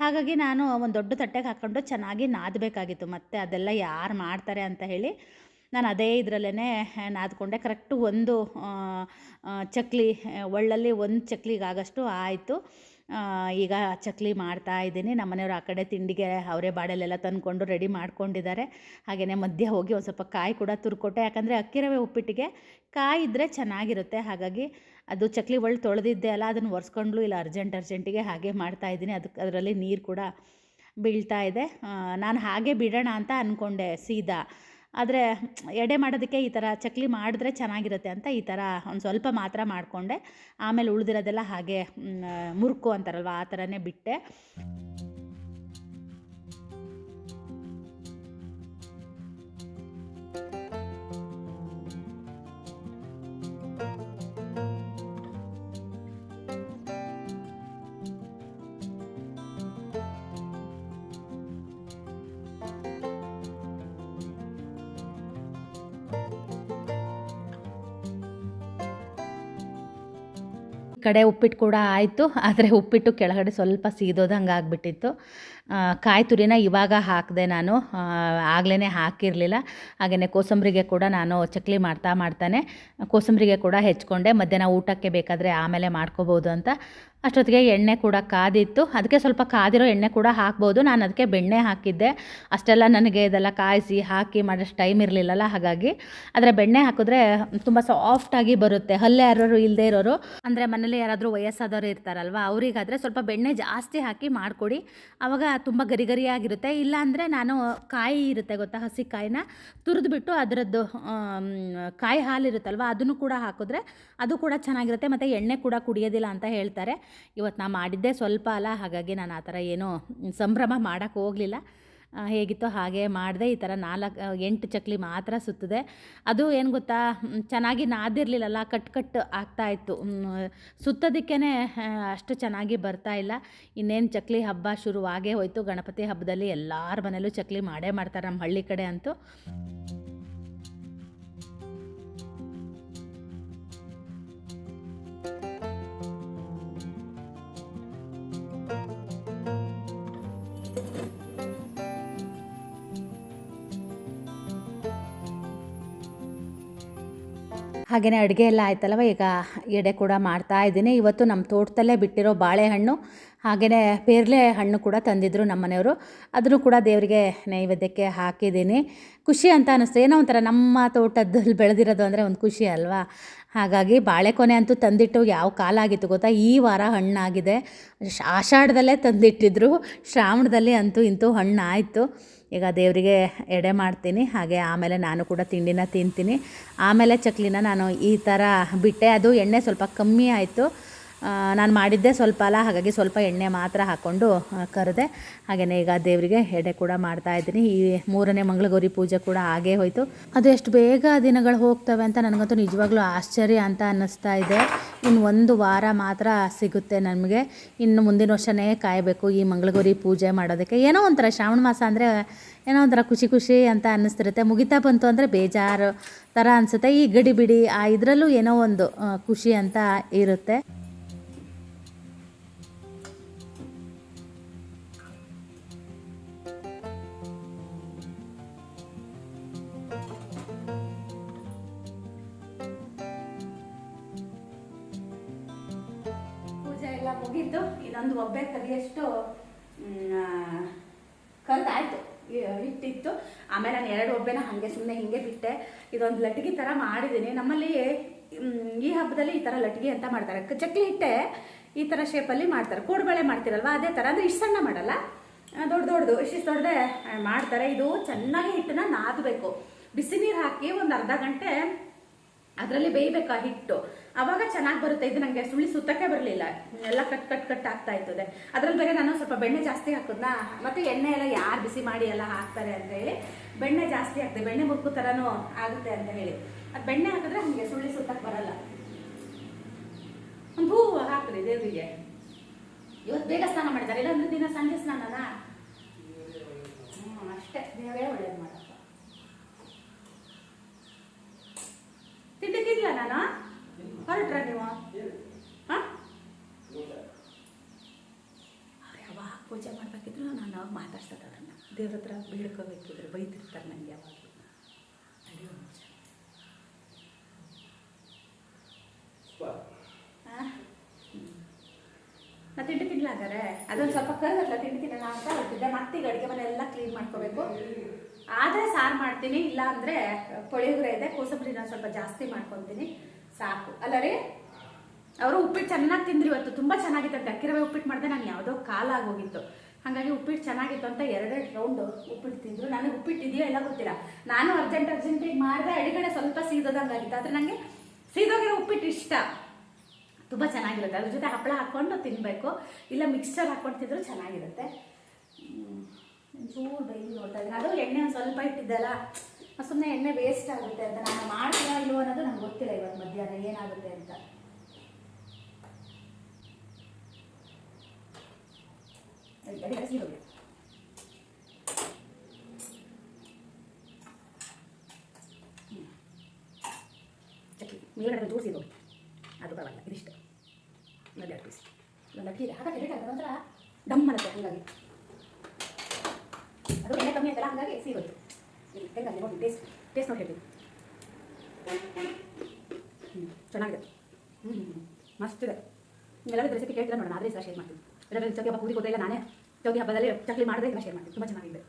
ಹಾಗಾಗಿ ನಾನು ಒಂದು ದೊಡ್ಡ ತಟ್ಟೆಗೆ ಹಾಕ್ಕೊಂಡು ಚೆನ್ನಾಗಿ ನಾದಬೇಕಾಗಿತ್ತು. ಮತ್ತು ಅದೆಲ್ಲ ಯಾರು ಮಾಡ್ತಾರೆ ಅಂತ ಹೇಳಿ ನಾನು ಅದೇ ಇದರಲ್ಲೇ ನಾದ್ಕೊಂಡೆ ಕರೆಕ್ಟು ಒಂದು ಚಕ್ಲಿ ಒಳ್ಳಲ್ಲಿ ಒಂದು ಚಕ್ಲಿಗಾಗಷ್ಟು ಆಯಿತು. ಈಗ ಚಕ್ಲಿ ಮಾಡ್ತಾ ಇದ್ದೀನಿ. ನಮ್ಮನೆಯವರು ಆ ಕಡೆ ತಿಂಡಿಗೆ ಅವರೇ ಬಾಡಲೆಲ್ಲ ತಂದ್ಕೊಂಡು ರೆಡಿ ಮಾಡ್ಕೊಂಡಿದ್ದಾರೆ. ಹಾಗೆಯೇ ಮಧ್ಯೆ ಹೋಗಿ ಒಂದು ಸ್ವಲ್ಪ ಕಾಯಿ ಕೂಡ ತುರ್ಕೊಟ್ಟೆ. ಯಾಕಂದರೆ ಅಕ್ಕಿ ರವೆ ಉಪ್ಪಿಟ್ಟಿಗೆ ಕಾಯಿ ಇದ್ದರೆ ಚೆನ್ನಾಗಿರುತ್ತೆ. ಹಾಗಾಗಿ ಅದು ಚಕ್ಲಿ ಒಳ್ಳೆ ತೊಳೆದಿದ್ದೆ ಅಲ್ಲ, ಅದನ್ನು ಒರೆಸ್ಕೊಂಡ್ಲು ಇಲ್ಲ ಅರ್ಜೆಂಟ್ ಅರ್ಜೆಂಟಿಗೆ ಹಾಗೆ ಮಾಡ್ತಾ ಇದ್ದೀನಿ. ಅದಕ್ಕೆ ಅದರಲ್ಲಿ ನೀರು ಕೂಡ ಬೀಳ್ತಾ ಇದೆ. ನಾನು ಹಾಗೆ ಬಿಡೋಣ ಅಂತ ಅಂದ್ಕೊಂಡೆ ಸೀದಾ. ಆದರೆ ಎಡೆ ಮಾಡೋದಕ್ಕೆ ಈ ಥರ ಚಕ್ಲಿ ಮಾಡಿದ್ರೆ ಚೆನ್ನಾಗಿರುತ್ತೆ ಅಂತ ಈ ಥರ ಒಂದು ಸ್ವಲ್ಪ ಮಾತ್ರ ಮಾಡಿಕೊಂಡೆ. ಆಮೇಲೆ ಉಳಿದಿರೋದೆಲ್ಲ ಹಾಗೆ ಮುರುಕು ಅಂತಾರಲ್ವ, ಆ ಥರನೇ ಬಿಟ್ಟೆ. ಕಡೆ ಉಪ್ಪಿಟ್ಟು ಕೂಡ ಆಯಿತು ಆದರೆ ಉಪ್ಪಿಟ್ಟು ಕೆಳಗಡೆ ಸ್ವಲ್ಪ ಸೀದೋದಂಗೆ ಆಗಿಬಿಟ್ಟಿತ್ತು ಕಾಯಿ ತುರಿನ ಇವಾಗ ಹಾಕಿದೆ ನಾನು. ಆಗಲೇ ಹಾಕಿರಲಿಲ್ಲ. ಹಾಗೆಯೇ ಕೋಸಂಬರಿಗೆ ಕೂಡ ನಾನು ಚಕ್ಲಿ ಮಾಡ್ತಾ ಮಾಡ್ತಾನೆ. ಕೋಸಂಬರಿಗೆ ಕೂಡ ಹೆಚ್ಕೊಂಡೆ. ಮಧ್ಯಾಹ್ನ ಊಟಕ್ಕೆ ಬೇಕಾದರೆ ಆಮೇಲೆ ಮಾಡ್ಕೋಬೋದು ಅಂತ. ಅಷ್ಟೊತ್ತಿಗೆ ಎಣ್ಣೆ ಕೂಡ ಕಾದಿತ್ತು. ಅದಕ್ಕೆ ಸ್ವಲ್ಪ ಕಾದಿರೋ ಎಣ್ಣೆ ಕೂಡ ಹಾಕ್ಬೋದು. ನಾನು ಅದಕ್ಕೆ ಬೆಣ್ಣೆ ಹಾಕಿದ್ದೆ. ಅಷ್ಟೆಲ್ಲ ನನಗೆ ಇದೆಲ್ಲ ಕಾಯಿಸಿ ಹಾಕಿ ಮಾಡೋಷ್ಟು ಟೈಮ್ ಇರಲಿಲ್ಲಲ್ಲ, ಹಾಗಾಗಿ. ಆದರೆ ಬೆಣ್ಣೆ ಹಾಕಿದ್ರೆ ತುಂಬ ಸಾಫ್ಟಾಗಿ ಬರುತ್ತೆ. ಹಲ್ಲೆ ಯಾರು ಇಲ್ಲದೆ ಇರೋರು, ಅಂದರೆ ಮನೇಲಿ ಯಾರಾದರೂ ವಯಸ್ಸಾದವರು ಇರ್ತಾರಲ್ವ, ಅವರಿಗಾದರೆ ಸ್ವಲ್ಪ ಬೆಣ್ಣೆ ಜಾಸ್ತಿ ಹಾಕಿ ಮಾಡಿಕೊಡಿ. ಆವಾಗ ತುಂಬ ಗರಿಗರಿಯಾಗಿರುತ್ತೆ. ಇಲ್ಲಾಂದರೆ ನಾನು ಕಾಯಿ ಇರುತ್ತೆ ಗೊತ್ತಾ, ಹಸಿ ಕಾಯಿನ ತುರಿದ್ಬಿಟ್ಟು ಅದರದ್ದು ಕಾಯಿ ಹಾಲಿರುತ್ತಲ್ವ, ಅದನ್ನು ಕೂಡ ಹಾಕಿದ್ರೆ ಅದು ಕೂಡ ಚೆನ್ನಾಗಿರುತ್ತೆ. ಮತ್ತು ಎಣ್ಣೆ ಕೂಡ ಕುಡಿಯೋದಿಲ್ಲ ಅಂತ ಹೇಳ್ತಾರೆ. ಇವತ್ತು ನಾನು ಮಾಡಿದ್ದೆ ಸ್ವಲ್ಪ ಅಲ್ಲ, ಹಾಗಾಗಿ ನಾನು ಆ ಥರ ಏನೂ ಸಂಭ್ರಮ ಮಾಡೋಕ್ಕೆ ಹೋಗಲಿಲ್ಲ. ಹೇಗಿತ್ತೋ ಹಾಗೆ ಮಾಡಿದೆ ಈ ಥರ ನಾಲ್ಕು ಎಂಟು ಚಕ್ಲಿ ಮಾತ್ರ ಸುತ್ತಿದೆ. ಅದು ಏನು ಗೊತ್ತಾ ಚೆನ್ನಾಗಿ ನಾದಿರಲಿಲ್ಲಲ್ಲ, ಕಟ್ ಕಟ್ ಆಗ್ತಾಯಿತ್ತು ಸುತ್ತೋದಕ್ಕೇ ಅಷ್ಟು ಚೆನ್ನಾಗಿ ಬರ್ತಾ ಇಲ್ಲ. ಇನ್ನೇನು ಚಕ್ಲಿ ಹಬ್ಬ ಶುರುವಾಗೇ ಹೋಯಿತು. ಗಣಪತಿ ಹಬ್ಬದಲ್ಲಿ ಎಲ್ಲರ ಮನೇಲೂ ಚಕ್ಲಿ ಮಾಡೇ ಮಾಡ್ತಾರೆ ನಮ್ಮ ಹಳ್ಳಿ ಕಡೆ ಅಂತೂ. ಹಾಗೆಯೇ ಅಡುಗೆ ಎಲ್ಲ ಆಯ್ತಲ್ವ ಈಗ ಎಡೆ ಕೂಡ ಮಾಡ್ತಾ ಇದ್ದೀನಿ. ಇವತ್ತು ನಮ್ಮ ತೋಟದಲ್ಲೇ ಬಿಟ್ಟಿರೋ ಬಾಳೆಹಣ್ಣು ಹಾಗೆಯೇ ಪೇರ್ಲೆ ಹಣ್ಣು ಕೂಡ ತಂದಿದ್ದರು ನಮ್ಮ ಮನೆಯವರು. ಅದನ್ನು ಕೂಡ ದೇವರಿಗೆ ನೈವೇದ್ಯಕ್ಕೆ ಹಾಕಿದ್ದೀನಿ. ಖುಷಿ ಅಂತ ಅನ್ನಿಸ್ತು ಏನೋ ಒಂಥರ ನಮ್ಮ ತೋಟದಲ್ಲಿ ಬೆಳೆದಿರೋದು ಅಂದರೆ ಒಂದು ಖುಷಿ ಅಲ್ವಾ? ಹಾಗಾಗಿ ಬಾಳೆಕೊನೆ ಅಂತೂ ತಂದಿಟ್ಟು ಯಾವ ಕಾಲ ಆಗಿತ್ತು ಗೊತ್ತಾ? ಈ ವಾರ ಹಣ್ಣಾಗಿದೆ. ಆಷಾಢದಲ್ಲೇ ತಂದಿಟ್ಟಿದ್ರು. ಶ್ರಾವಣದಲ್ಲಿ ಅಂತೂ ಇಂತೂ ಹಣ್ಣು ಆಯಿತು ಈಗ ದೇವರಿಗೆ ಎಡೆ ಮಾಡ್ತೀನಿ, ಹಾಗೆ ಆಮೇಲೆ ನಾನು ಕೂಡ ತಿಂಡಿನ ತಿಂತೀನಿ. ಆಮೇಲೆ ಚಕ್ಲಿನ ನಾನು ಈ ಥರ ಬಿಟ್ಟೆ. ಅದು ಎಣ್ಣೆ ಸ್ವಲ್ಪ ಕಮ್ಮಿ ಆಯಿತು. ನಾನು ಮಾಡಿದ್ದೆ ಸ್ವಲ್ಪ ಅಲ್ಲ, ಹಾಗಾಗಿ ಸ್ವಲ್ಪ ಎಣ್ಣೆ ಮಾತ್ರ ಹಾಕ್ಕೊಂಡು ಕರೆದೆ. ಹಾಗೆಯೇ ಈಗ ದೇವರಿಗೆ ಎಡೆ ಕೂಡ ಮಾಡ್ತಾ ಇದ್ದೀನಿ. ಈ ಮೂರನೇ ಮಂಗಳಗೌರಿ ಪೂಜೆ ಕೂಡ ಹಾಗೇ ಹೋಯಿತು. ಅದು ಎಷ್ಟು ಬೇಗ ದಿನಗಳು ಹೋಗ್ತವೆ ಅಂತ ನನಗಂತೂ ನಿಜವಾಗ್ಲೂ ಆಶ್ಚರ್ಯ ಅಂತ ಅನ್ನಿಸ್ತಾ ಇದೆ. ಇನ್ನು ಒಂದು ವಾರ ಮಾತ್ರ ಸಿಗುತ್ತೆ ನಮಗೆ ಇನ್ನು ಮುಂದಿನ ವರ್ಷನೇ ಕಾಯಬೇಕು ಈ ಮಂಗಳಗೌರಿ ಪೂಜೆ ಮಾಡೋದಕ್ಕೆ. ಏನೋ ಒಂಥರ ಶ್ರಾವಣ ಮಾಸ ಅಂದರೆ ಏನೋ ಒಂಥರ ಖುಷಿ ಖುಷಿ ಅಂತ ಅನ್ನಿಸ್ತಿರುತ್ತೆ. ಮುಗಿತಾ ಬಂತು ಅಂದರೆ ಬೇಜಾರು ಥರ ಅನಿಸುತ್ತೆ. ಈ ಗಡಿ ಬಿಡಿ ಆ ಇದರಲ್ಲೂ ಏನೋ ಒಂದು ಖುಷಿ ಅಂತ ಇರುತ್ತೆ. ಪೂಜೆ ಎಲ್ಲ ಮುಗೀತು ಇದೊಂದು ಒಬ್ಬೆ ಕರಿಯಷ್ಟು ಕರೆದಾಯ್ತು. ಹಿಟ್ಟಿತ್ತು ಆಮೇಲೆ ನಾನು ಎರಡು ಒಬ್ಬೆನ ಹಾಗೆ ಸುಮ್ಮನೆ ಹಿಂಗೆ ಬಿಟ್ಟೆ. ಇದೊಂದು ಲಟ್ಗಿ ಥರ ಮಾಡಿದ್ದೀನಿ. ನಮ್ಮಲ್ಲಿ ಈ ಹಬ್ಬದಲ್ಲಿ ಈ ಥರ ಲಟ್ಗಿ ಅಂತ ಮಾಡ್ತಾರೆ. ಚಕ್ಲಿ ಹಿಟ್ಟೆ ಈ ಥರ ಶೇಪಲ್ಲಿ ಮಾಡ್ತಾರೆ. ಕೋಡ್ಬಳೆ ಮಾಡ್ತಿರಲ್ವ, ಅದೇ ಥರ. ಅಂದರೆ ಇಷ್ಟು ಸಣ್ಣ ಮಾಡಲ್ಲ. ದೊಡ್ಡ ದೊಡ್ಡದು. ಇಷ್ಟು ದೊಡ್ಡದೇ ಮಾಡ್ತಾರೆ. ಇದು ಚೆನ್ನಾಗಿ ಹಿಟ್ಟನ್ನ ನಾದಬೇಕು. ಬಿಸಿ ನೀರು ಹಾಕಿ ಒಂದು ಅರ್ಧ ಗಂಟೆ ಅದರಲ್ಲಿ ಬೇಯಬೇಕಾ ಹಿಟ್ಟು? ಅವಾಗ ಚೆನ್ನಾಗಿ ಬರುತ್ತೆ. ಇದು ನನಗೆ ಸುಳ್ಳಿ ಸುತ್ತಕ್ಕೆ ಬರಲಿಲ್ಲ. ಎಲ್ಲ ಕಟ್ ಕಟ್ ಕಟ್ ಆಗ್ತಾ ಇರ್ತದೆ. ಅದ್ರಲ್ಲಿ ಬೇರೆ ನಾನು ಸ್ವಲ್ಪ ಬೆಣ್ಣೆ ಜಾಸ್ತಿ ಹಾಕೋದ್ನ? ಮತ್ತೆ ಎಣ್ಣೆ ಎಲ್ಲ ಯಾರು ಬಿಸಿ ಮಾಡಿ ಎಲ್ಲ ಹಾಕ್ತಾರೆ ಅಂತ ಹೇಳಿ ಬೆಣ್ಣೆ ಜಾಸ್ತಿ ಹಾಕ್ತೆ ಬೆಣ್ಣೆ ಮುರುಕು ಥರನೂ ಆಗುತ್ತೆ ಅಂತ ಹೇಳಿ. ಅದು ಬೆಣ್ಣೆ ಹಾಕಿದ್ರೆ ನನಗೆ ಸುಳ್ಳಿ ಸುತ್ತಕ್ಕೆ ಬರಲ್ಲ. ಒಂದು ಹೂವು ಹಾಕ್ರಿ ದೇವರಿಗೆ. ಇವತ್ತು ಬೇಗ ಸ್ನಾನ ಮಾಡಿದ್ದಾರೆ ಇಲ್ಲೊಂದು ದಿನ ಸಂಜೆ ಸ್ನಾನನಾ? ಅಷ್ಟೇ. ದೇವರೇ ಒಳ್ಳೇದು ಮಾಡಪ್ಪ ತಿಂಡಿ ತಿನ್ಲ ನಾನು ಹೊರಟ್ರ ನೀವು ಹಾ? ಅವ್ರು ಯಾವಾಗ ಪೂಜೆ ಮಾಡ್ಬೇಕಿದ್ರು ನಾನು ಅವಾಗ ಮಾತಾಡ್ಸೋದು ಅದನ್ನು ದೇವ್ರ ಹತ್ರ ಬೇಡ್ಕೋಬೇಕಿದ್ರೆ ಬೈತಿರ್ತಾರೆ ನನಗೆ ಯಾವಾಗಲೂ. ನಿಮಿಷ ನಾ ತಿಂಡಿ ತಿನ್ಲಾಗಾರೆ? ಅದೊಂದು ಸ್ವಲ್ಪ ಕರ್ಗತ್ಲ ತಿಂಡಿ ತಿನ್ನೋಣ ಅಂತ ಹೇಳ್ತಿದ್ದೆ. ಮತ್ತೆ ಈಗ ಅಡುಗೆ ಮನೆ ಎಲ್ಲ ಕ್ಲೀನ್ ಮಾಡ್ಕೋಬೇಕು. ಆದರೆ ಸಾರು ಮಾಡ್ತೀನಿ ಇಲ್ಲ ಅಂದರೆ ಪುಳಿಯೋಗರೆ ಇದೆ ಕೋಸಂಬರಿ ನಾನು ಸ್ವಲ್ಪ ಜಾಸ್ತಿ ಮಾಡ್ಕೊತೀನಿ. ಸಾಕು. ಅಲ್ಲ ರೀ ಅವರು ಉಪ್ಪಿಟ್ಟು ಚೆನ್ನಾಗಿ ತಿಂದ್ರಿ ಇವತ್ತು. ತುಂಬ ಚೆನ್ನಾಗಿತ್ತು. ಅಕ್ಕಿ ರವೆ ಉಪ್ಪಿಟ್ಟು ಮಾಡಿದೆ ನಾನು ಯಾವುದೋ ಕಾಲ ಆಗೋಗಿತ್ತು ಹಾಗಾಗಿ ಉಪ್ಪಿಟ್ಟು ಚೆನ್ನಾಗಿತ್ತು ಅಂತ ಎರಡೆರಡು ರೌಂಡ್ ಉಪ್ಪಿಟ್ಟು ತಿಂದರು. ನನಗೆ ಉಪ್ಪಿಟ್ಟು ಇದೆಯೋ ಎಲ್ಲ ಗೊತ್ತಿಲ್ಲ. ನಾನು ಅರ್ಜೆಂಟ್ ಅರ್ಜೆಂಟಿಗೆ ಮಾಡಿದೆ ಅಡಿಗಡೆ ಸ್ವಲ್ಪ ಸೀದೋದಂಗಾಗಿತ್ತು. ಆದರೆ ನನಗೆ ಸೀದೋಗಿರೋ ಉಪ್ಪಿಟ್ಟು ಇಷ್ಟ. ತುಂಬ ಚೆನ್ನಾಗಿರುತ್ತೆ. ಅದ್ರ ಜೊತೆ ಹಪ್ಪಳ ಹಾಕ್ಕೊಂಡು ತಿನ್ನಬೇಕು ಇಲ್ಲ ಮಿಕ್ಸ್ಚರ್ ಹಾಕ್ಕೊಂಡು ತಿಂದರೂ ಚೆನ್ನಾಗಿರುತ್ತೆ. ಚೂರು ಬೈ ನೋಡ್ತಾ ಇದ್ದೀನಿ. ಅದು ಎಣ್ಣೆ ಒಂದು ಸ್ವಲ್ಪ ಇಟ್ಟಿದ್ದಲ್ಲ ಸುಮ್ಮನೆ ಎಣ್ಣೆ ವೇಸ್ಟ್ ಆಗುತ್ತೆ ಅಂತ ನಾನು ಮಾಡ್ತೀನೋ ಇಲ್ಲವೋ ಅನ್ನೋದು ನಂಗೆ ಗೊತ್ತಿಲ್ಲ ಇವತ್ತು ಮಧ್ಯಾಹ್ನ ಏನಾಗುತ್ತೆ ಅಂತ. ಚಕ್ಲಿ ಮೇಲ್ಗಡೆ ಹೋಗಿ ಅದು ಬರಲ್ಲ ಇದಿಷ್ಟು ಇನ್ನೊಂದು ಎರಡು ಪೀಸ್ ಅಕ್ಕಿ ಇದೆ. ಹಾಗಾಗಿ ರೇಟ್ ಡಮ್ ಅನ್ನತ್ತೆ ಹಂಗಾಗಿ ಅದು ಎಣ್ಣೆ ಕಮ್ಮಿ ಆಯ್ತಲ್ಲ ಹಂಗಾಗಿ ಸಿಗುತ್ತೆ ಹೆಂಗಾಗಿ ನೋಡಿ ಟೇಸ್ಟ್ ಟೇಸ್ಟ್ ನೋಡಿ ಹೇಳ್ತೀನಿ ಚೆನ್ನಾಗಿದೆ ಹ್ಞೂ ಹ್ಞೂ ಮಸ್ತ್ ಇದೆ ನೀವೆಲ್ಲ ರೆಸಿಪಿ ಕೇಳ್ತೀರ ನೋಡೋಣ, ಆದರೆ ಸಹ ಶೇರ್ ಮಾಡ್ತೀನಿ. ಎಲ್ಲರೂ ಚೌಕಿ ಹಬ್ಬ ಗೊತ್ತಾಗ ನಾನೇ. ಚೌಕಿ ಹಬ್ಬದಲ್ಲಿ ಚಕ್ಲಿ ಮಾಡಿದ್ರೆ ಇದನ್ನ ಶೇರ್ ಮಾಡ್ತೀನಿ. ತುಂಬ ಚೆನ್ನಾಗಿದೆ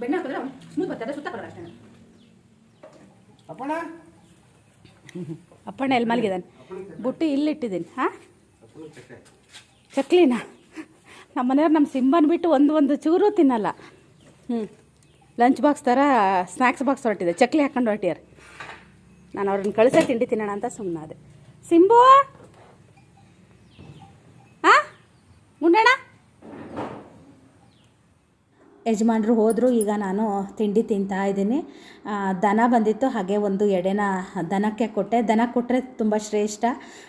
ಬೆಣ್ಣೆ ಹಾಕಿದ್ರೆ ಸ್ಮೂತ್ ಬರ್ತದೆ ಸುತ್ತ ಬರಲ್ಲ ಅಷ್ಟೇ ಅಪ್ಪಣ್ಣ? ಅಪ್ಪಣ್ಣ ಎಲ್ಲಿ ಮಲಗಿದ್ದಾನೆ? ಬುಟ್ಟಿ ಇಲ್ಲಿಟ್ಟಿದ್ದೀನಿ. ಹಾಂ? ಚಕ್ಲಿನ? ನಮ್ಮ ಮನೆಯವ್ರು ನಮ್ಮ ಸಿಂಬನ್ ಬಿಟ್ಟು ಒಂದು ಒಂದು ಚೂರು ತಿನ್ನಲ್ಲ. ಹ್ಞೂ ಲಂಚ್ ಬಾಕ್ಸ್ ಥರ ಸ್ನ್ಯಾಕ್ಸ್ ಬಾಕ್ಸ್ ಹೊರಟಿದೆ. ಚಕ್ಲಿ ಹಾಕೊಂಡು ಹೊರಟಿಯಾರ ನಾನು ಅವ್ರನ್ನ ಕಳಿಸೋ ತಿಂಡಿ ತಿನ್ನೋಣ ಅಂತ ಸುಮ್ಮನಾದೆ ಸಿಂಬು ಹಾಂ ಗುಂಡಣ್ಣ? ಯಜಮಾನ್ರು ಹೋದರು, ಈಗ ನಾನು ತಿಂಡಿ ತಿಂತಾ ಇದ್ದೀನಿ. ದನ ಬಂದಿತ್ತು, ಹಾಗೆ ಒಂದು ಎಡೆನ ದನಕ್ಕೆ ಕೊಟ್ಟೆ. ದನ ಕೊಟ್ಟರೆ ತುಂಬ ಶ್ರೇಷ್ಠ.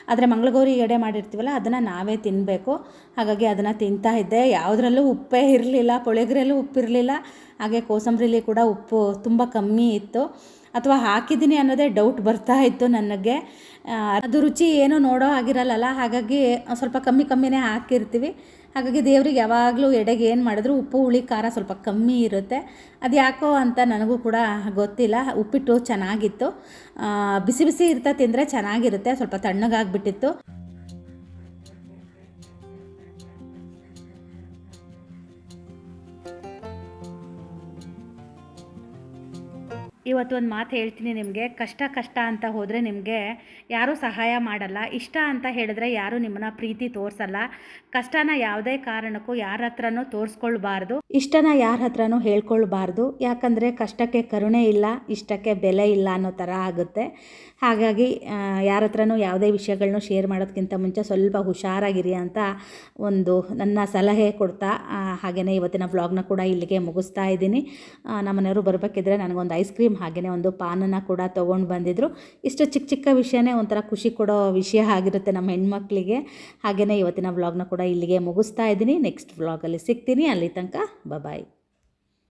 ಆದರೆ ಮಂಗಳಗೌರಿ ಎಡೆ ಮಾಡಿರ್ತೀವಲ್ಲ, ಅದನ್ನು ನಾವೇ ತಿನ್ನಬೇಕು ಹಾಗಾಗಿ ಅದನ್ನು ತಿಂತಾ ಇದ್ದೆ. ಯಾವುದ್ರಲ್ಲೂ ಉಪ್ಪೇ ಇರಲಿಲ್ಲ, ಪುಳಿಗ್ರೆಲ್ಲೂ ಉಪ್ಪಿರಲಿಲ್ಲ. ಹಾಗೆ ಕೋಸಂಬರಿಲಿ ಕೂಡ ಉಪ್ಪು ತುಂಬ ಕಮ್ಮಿ ಇತ್ತು. ಅಥವಾ ಹಾಕಿದ್ದೀನಿ ಅನ್ನೋದೇ ಡೌಟ್ ಬರ್ತಾ ಇತ್ತು ನನಗೆ. ಅದು ರುಚಿ ಏನೂ ನೋಡೋ ಆಗಿರಲ್ಲಲ್ಲ ಹಾಗಾಗಿ ಸ್ವಲ್ಪ ಕಮ್ಮಿ ಕಮ್ಮಿನೇ ಹಾಕಿರ್ತೀವಿ. ಹಾಗಾಗಿ ದೇವ್ರಿಗೆ ಯಾವಾಗಲೂ ಎಡೆಗೆ ಏನು ಮಾಡಿದ್ರು ಉಪ್ಪು, ಹುಳಿ, ಖಾರ ಸ್ವಲ್ಪ ಕಮ್ಮಿ ಇರುತ್ತೆ. ಅದು ಯಾಕೋ ಅಂತ ನನಗೂ ಕೂಡ ಗೊತ್ತಿಲ್ಲ. ಉಪ್ಪಿಟ್ಟು ಚೆನ್ನಾಗಿತ್ತು. ಬಿಸಿ ಬಿಸಿ ಇರ್ತಾ ತಿಂದರೆ ಚೆನ್ನಾಗಿರುತ್ತೆ. ಸ್ವಲ್ಪ ತಣ್ಣಗಾಗ್ಬಿಟ್ಟಿತ್ತು. ಇವತ್ತು ಒಂದು ಮಾತು ಹೇಳ್ತೀನಿ ನಿಮಗೆ. ಕಷ್ಟ ಕಷ್ಟ ಅಂತ ಹೋದರೆ ನಿಮಗೆ ಯಾರೂ ಸಹಾಯ ಮಾಡಲ್ಲ. ಇಷ್ಟ ಅಂತ ಹೇಳಿದ್ರೆ ಯಾರೂ ನಿಮ್ಮನ್ನ ಪ್ರೀತಿ ತೋರಿಸಲ್ಲ. ಕಷ್ಟನ ಯಾವುದೇ ಕಾರಣಕ್ಕೂ ಯಾರ ಹತ್ರನೂ ತೋರಿಸ್ಕೊಳ್ಬಾರ್ದು. ಇಷ್ಟನ ಯಾರ ಹತ್ರನೂ ಹೇಳ್ಕೊಳ್ಬಾರ್ದು. ಯಾಕಂದರೆ ಕಷ್ಟಕ್ಕೆ ಕರುಣೆ ಇಲ್ಲ, ಇಷ್ಟಕ್ಕೆ ಬೆಲೆ ಇಲ್ಲ ಅನ್ನೋ ಥರ ಆಗುತ್ತೆ. ಹಾಗಾಗಿ ಯಾರ ಹತ್ರನೂ ಯಾವುದೇ ವಿಷಯಗಳನ್ನೂ ಶೇರ್ ಮಾಡೋದಕ್ಕಿಂತ ಮುಂಚೆ ಸ್ವಲ್ಪ ಹುಷಾರಾಗಿರಿ ಅಂತ ಒಂದು ನನ್ನ ಸಲಹೆ ಕೊಡ್ತಾ ಹಾಗೆಯೇ ಇವತ್ತಿನ ವ್ಲಾಗ್ನ ಕೂಡ ಇಲ್ಲಿಗೆ ಮುಗಿಸ್ತಾ ಇದ್ದೀನಿ. ನಮ್ಮನೆಯವರು ಬರಬೇಕಿದ್ರೆ ನನಗೊಂದು ಐಸ್ ಕ್ರೀಮ್ ಹಾಗೆಯೇ ಒಂದು ಪಾನನ್ನು ಕೂಡ ತೊಗೊಂಡು ಬಂದಿದ್ರು. ಇಷ್ಟು ಚಿಕ್ಕ ಚಿಕ್ಕ ವಿಷಯನೇ ಒಂಥರ ಖುಷಿ ಕೊಡೋ ವಿಷಯ ಆಗಿರುತ್ತೆ ನಮ್ಮ ಹೆಣ್ಮಕ್ಳಿಗೆ. ಹಾಗೆಯೇ ಇವತ್ತಿನ ವ್ಲಾಗ್ನ ಕೂಡ ಇಲ್ಲಿಗೆ ಮುಗಿಸ್ತಾ ಇದ್ದೀನಿ. ನೆಕ್ಸ್ಟ್ ವ್ಲಾಗಲ್ಲಿ ಸಿಗ್ತೀನಿ. ಅಲ್ಲಿ ತನಕ ಬಾಯ್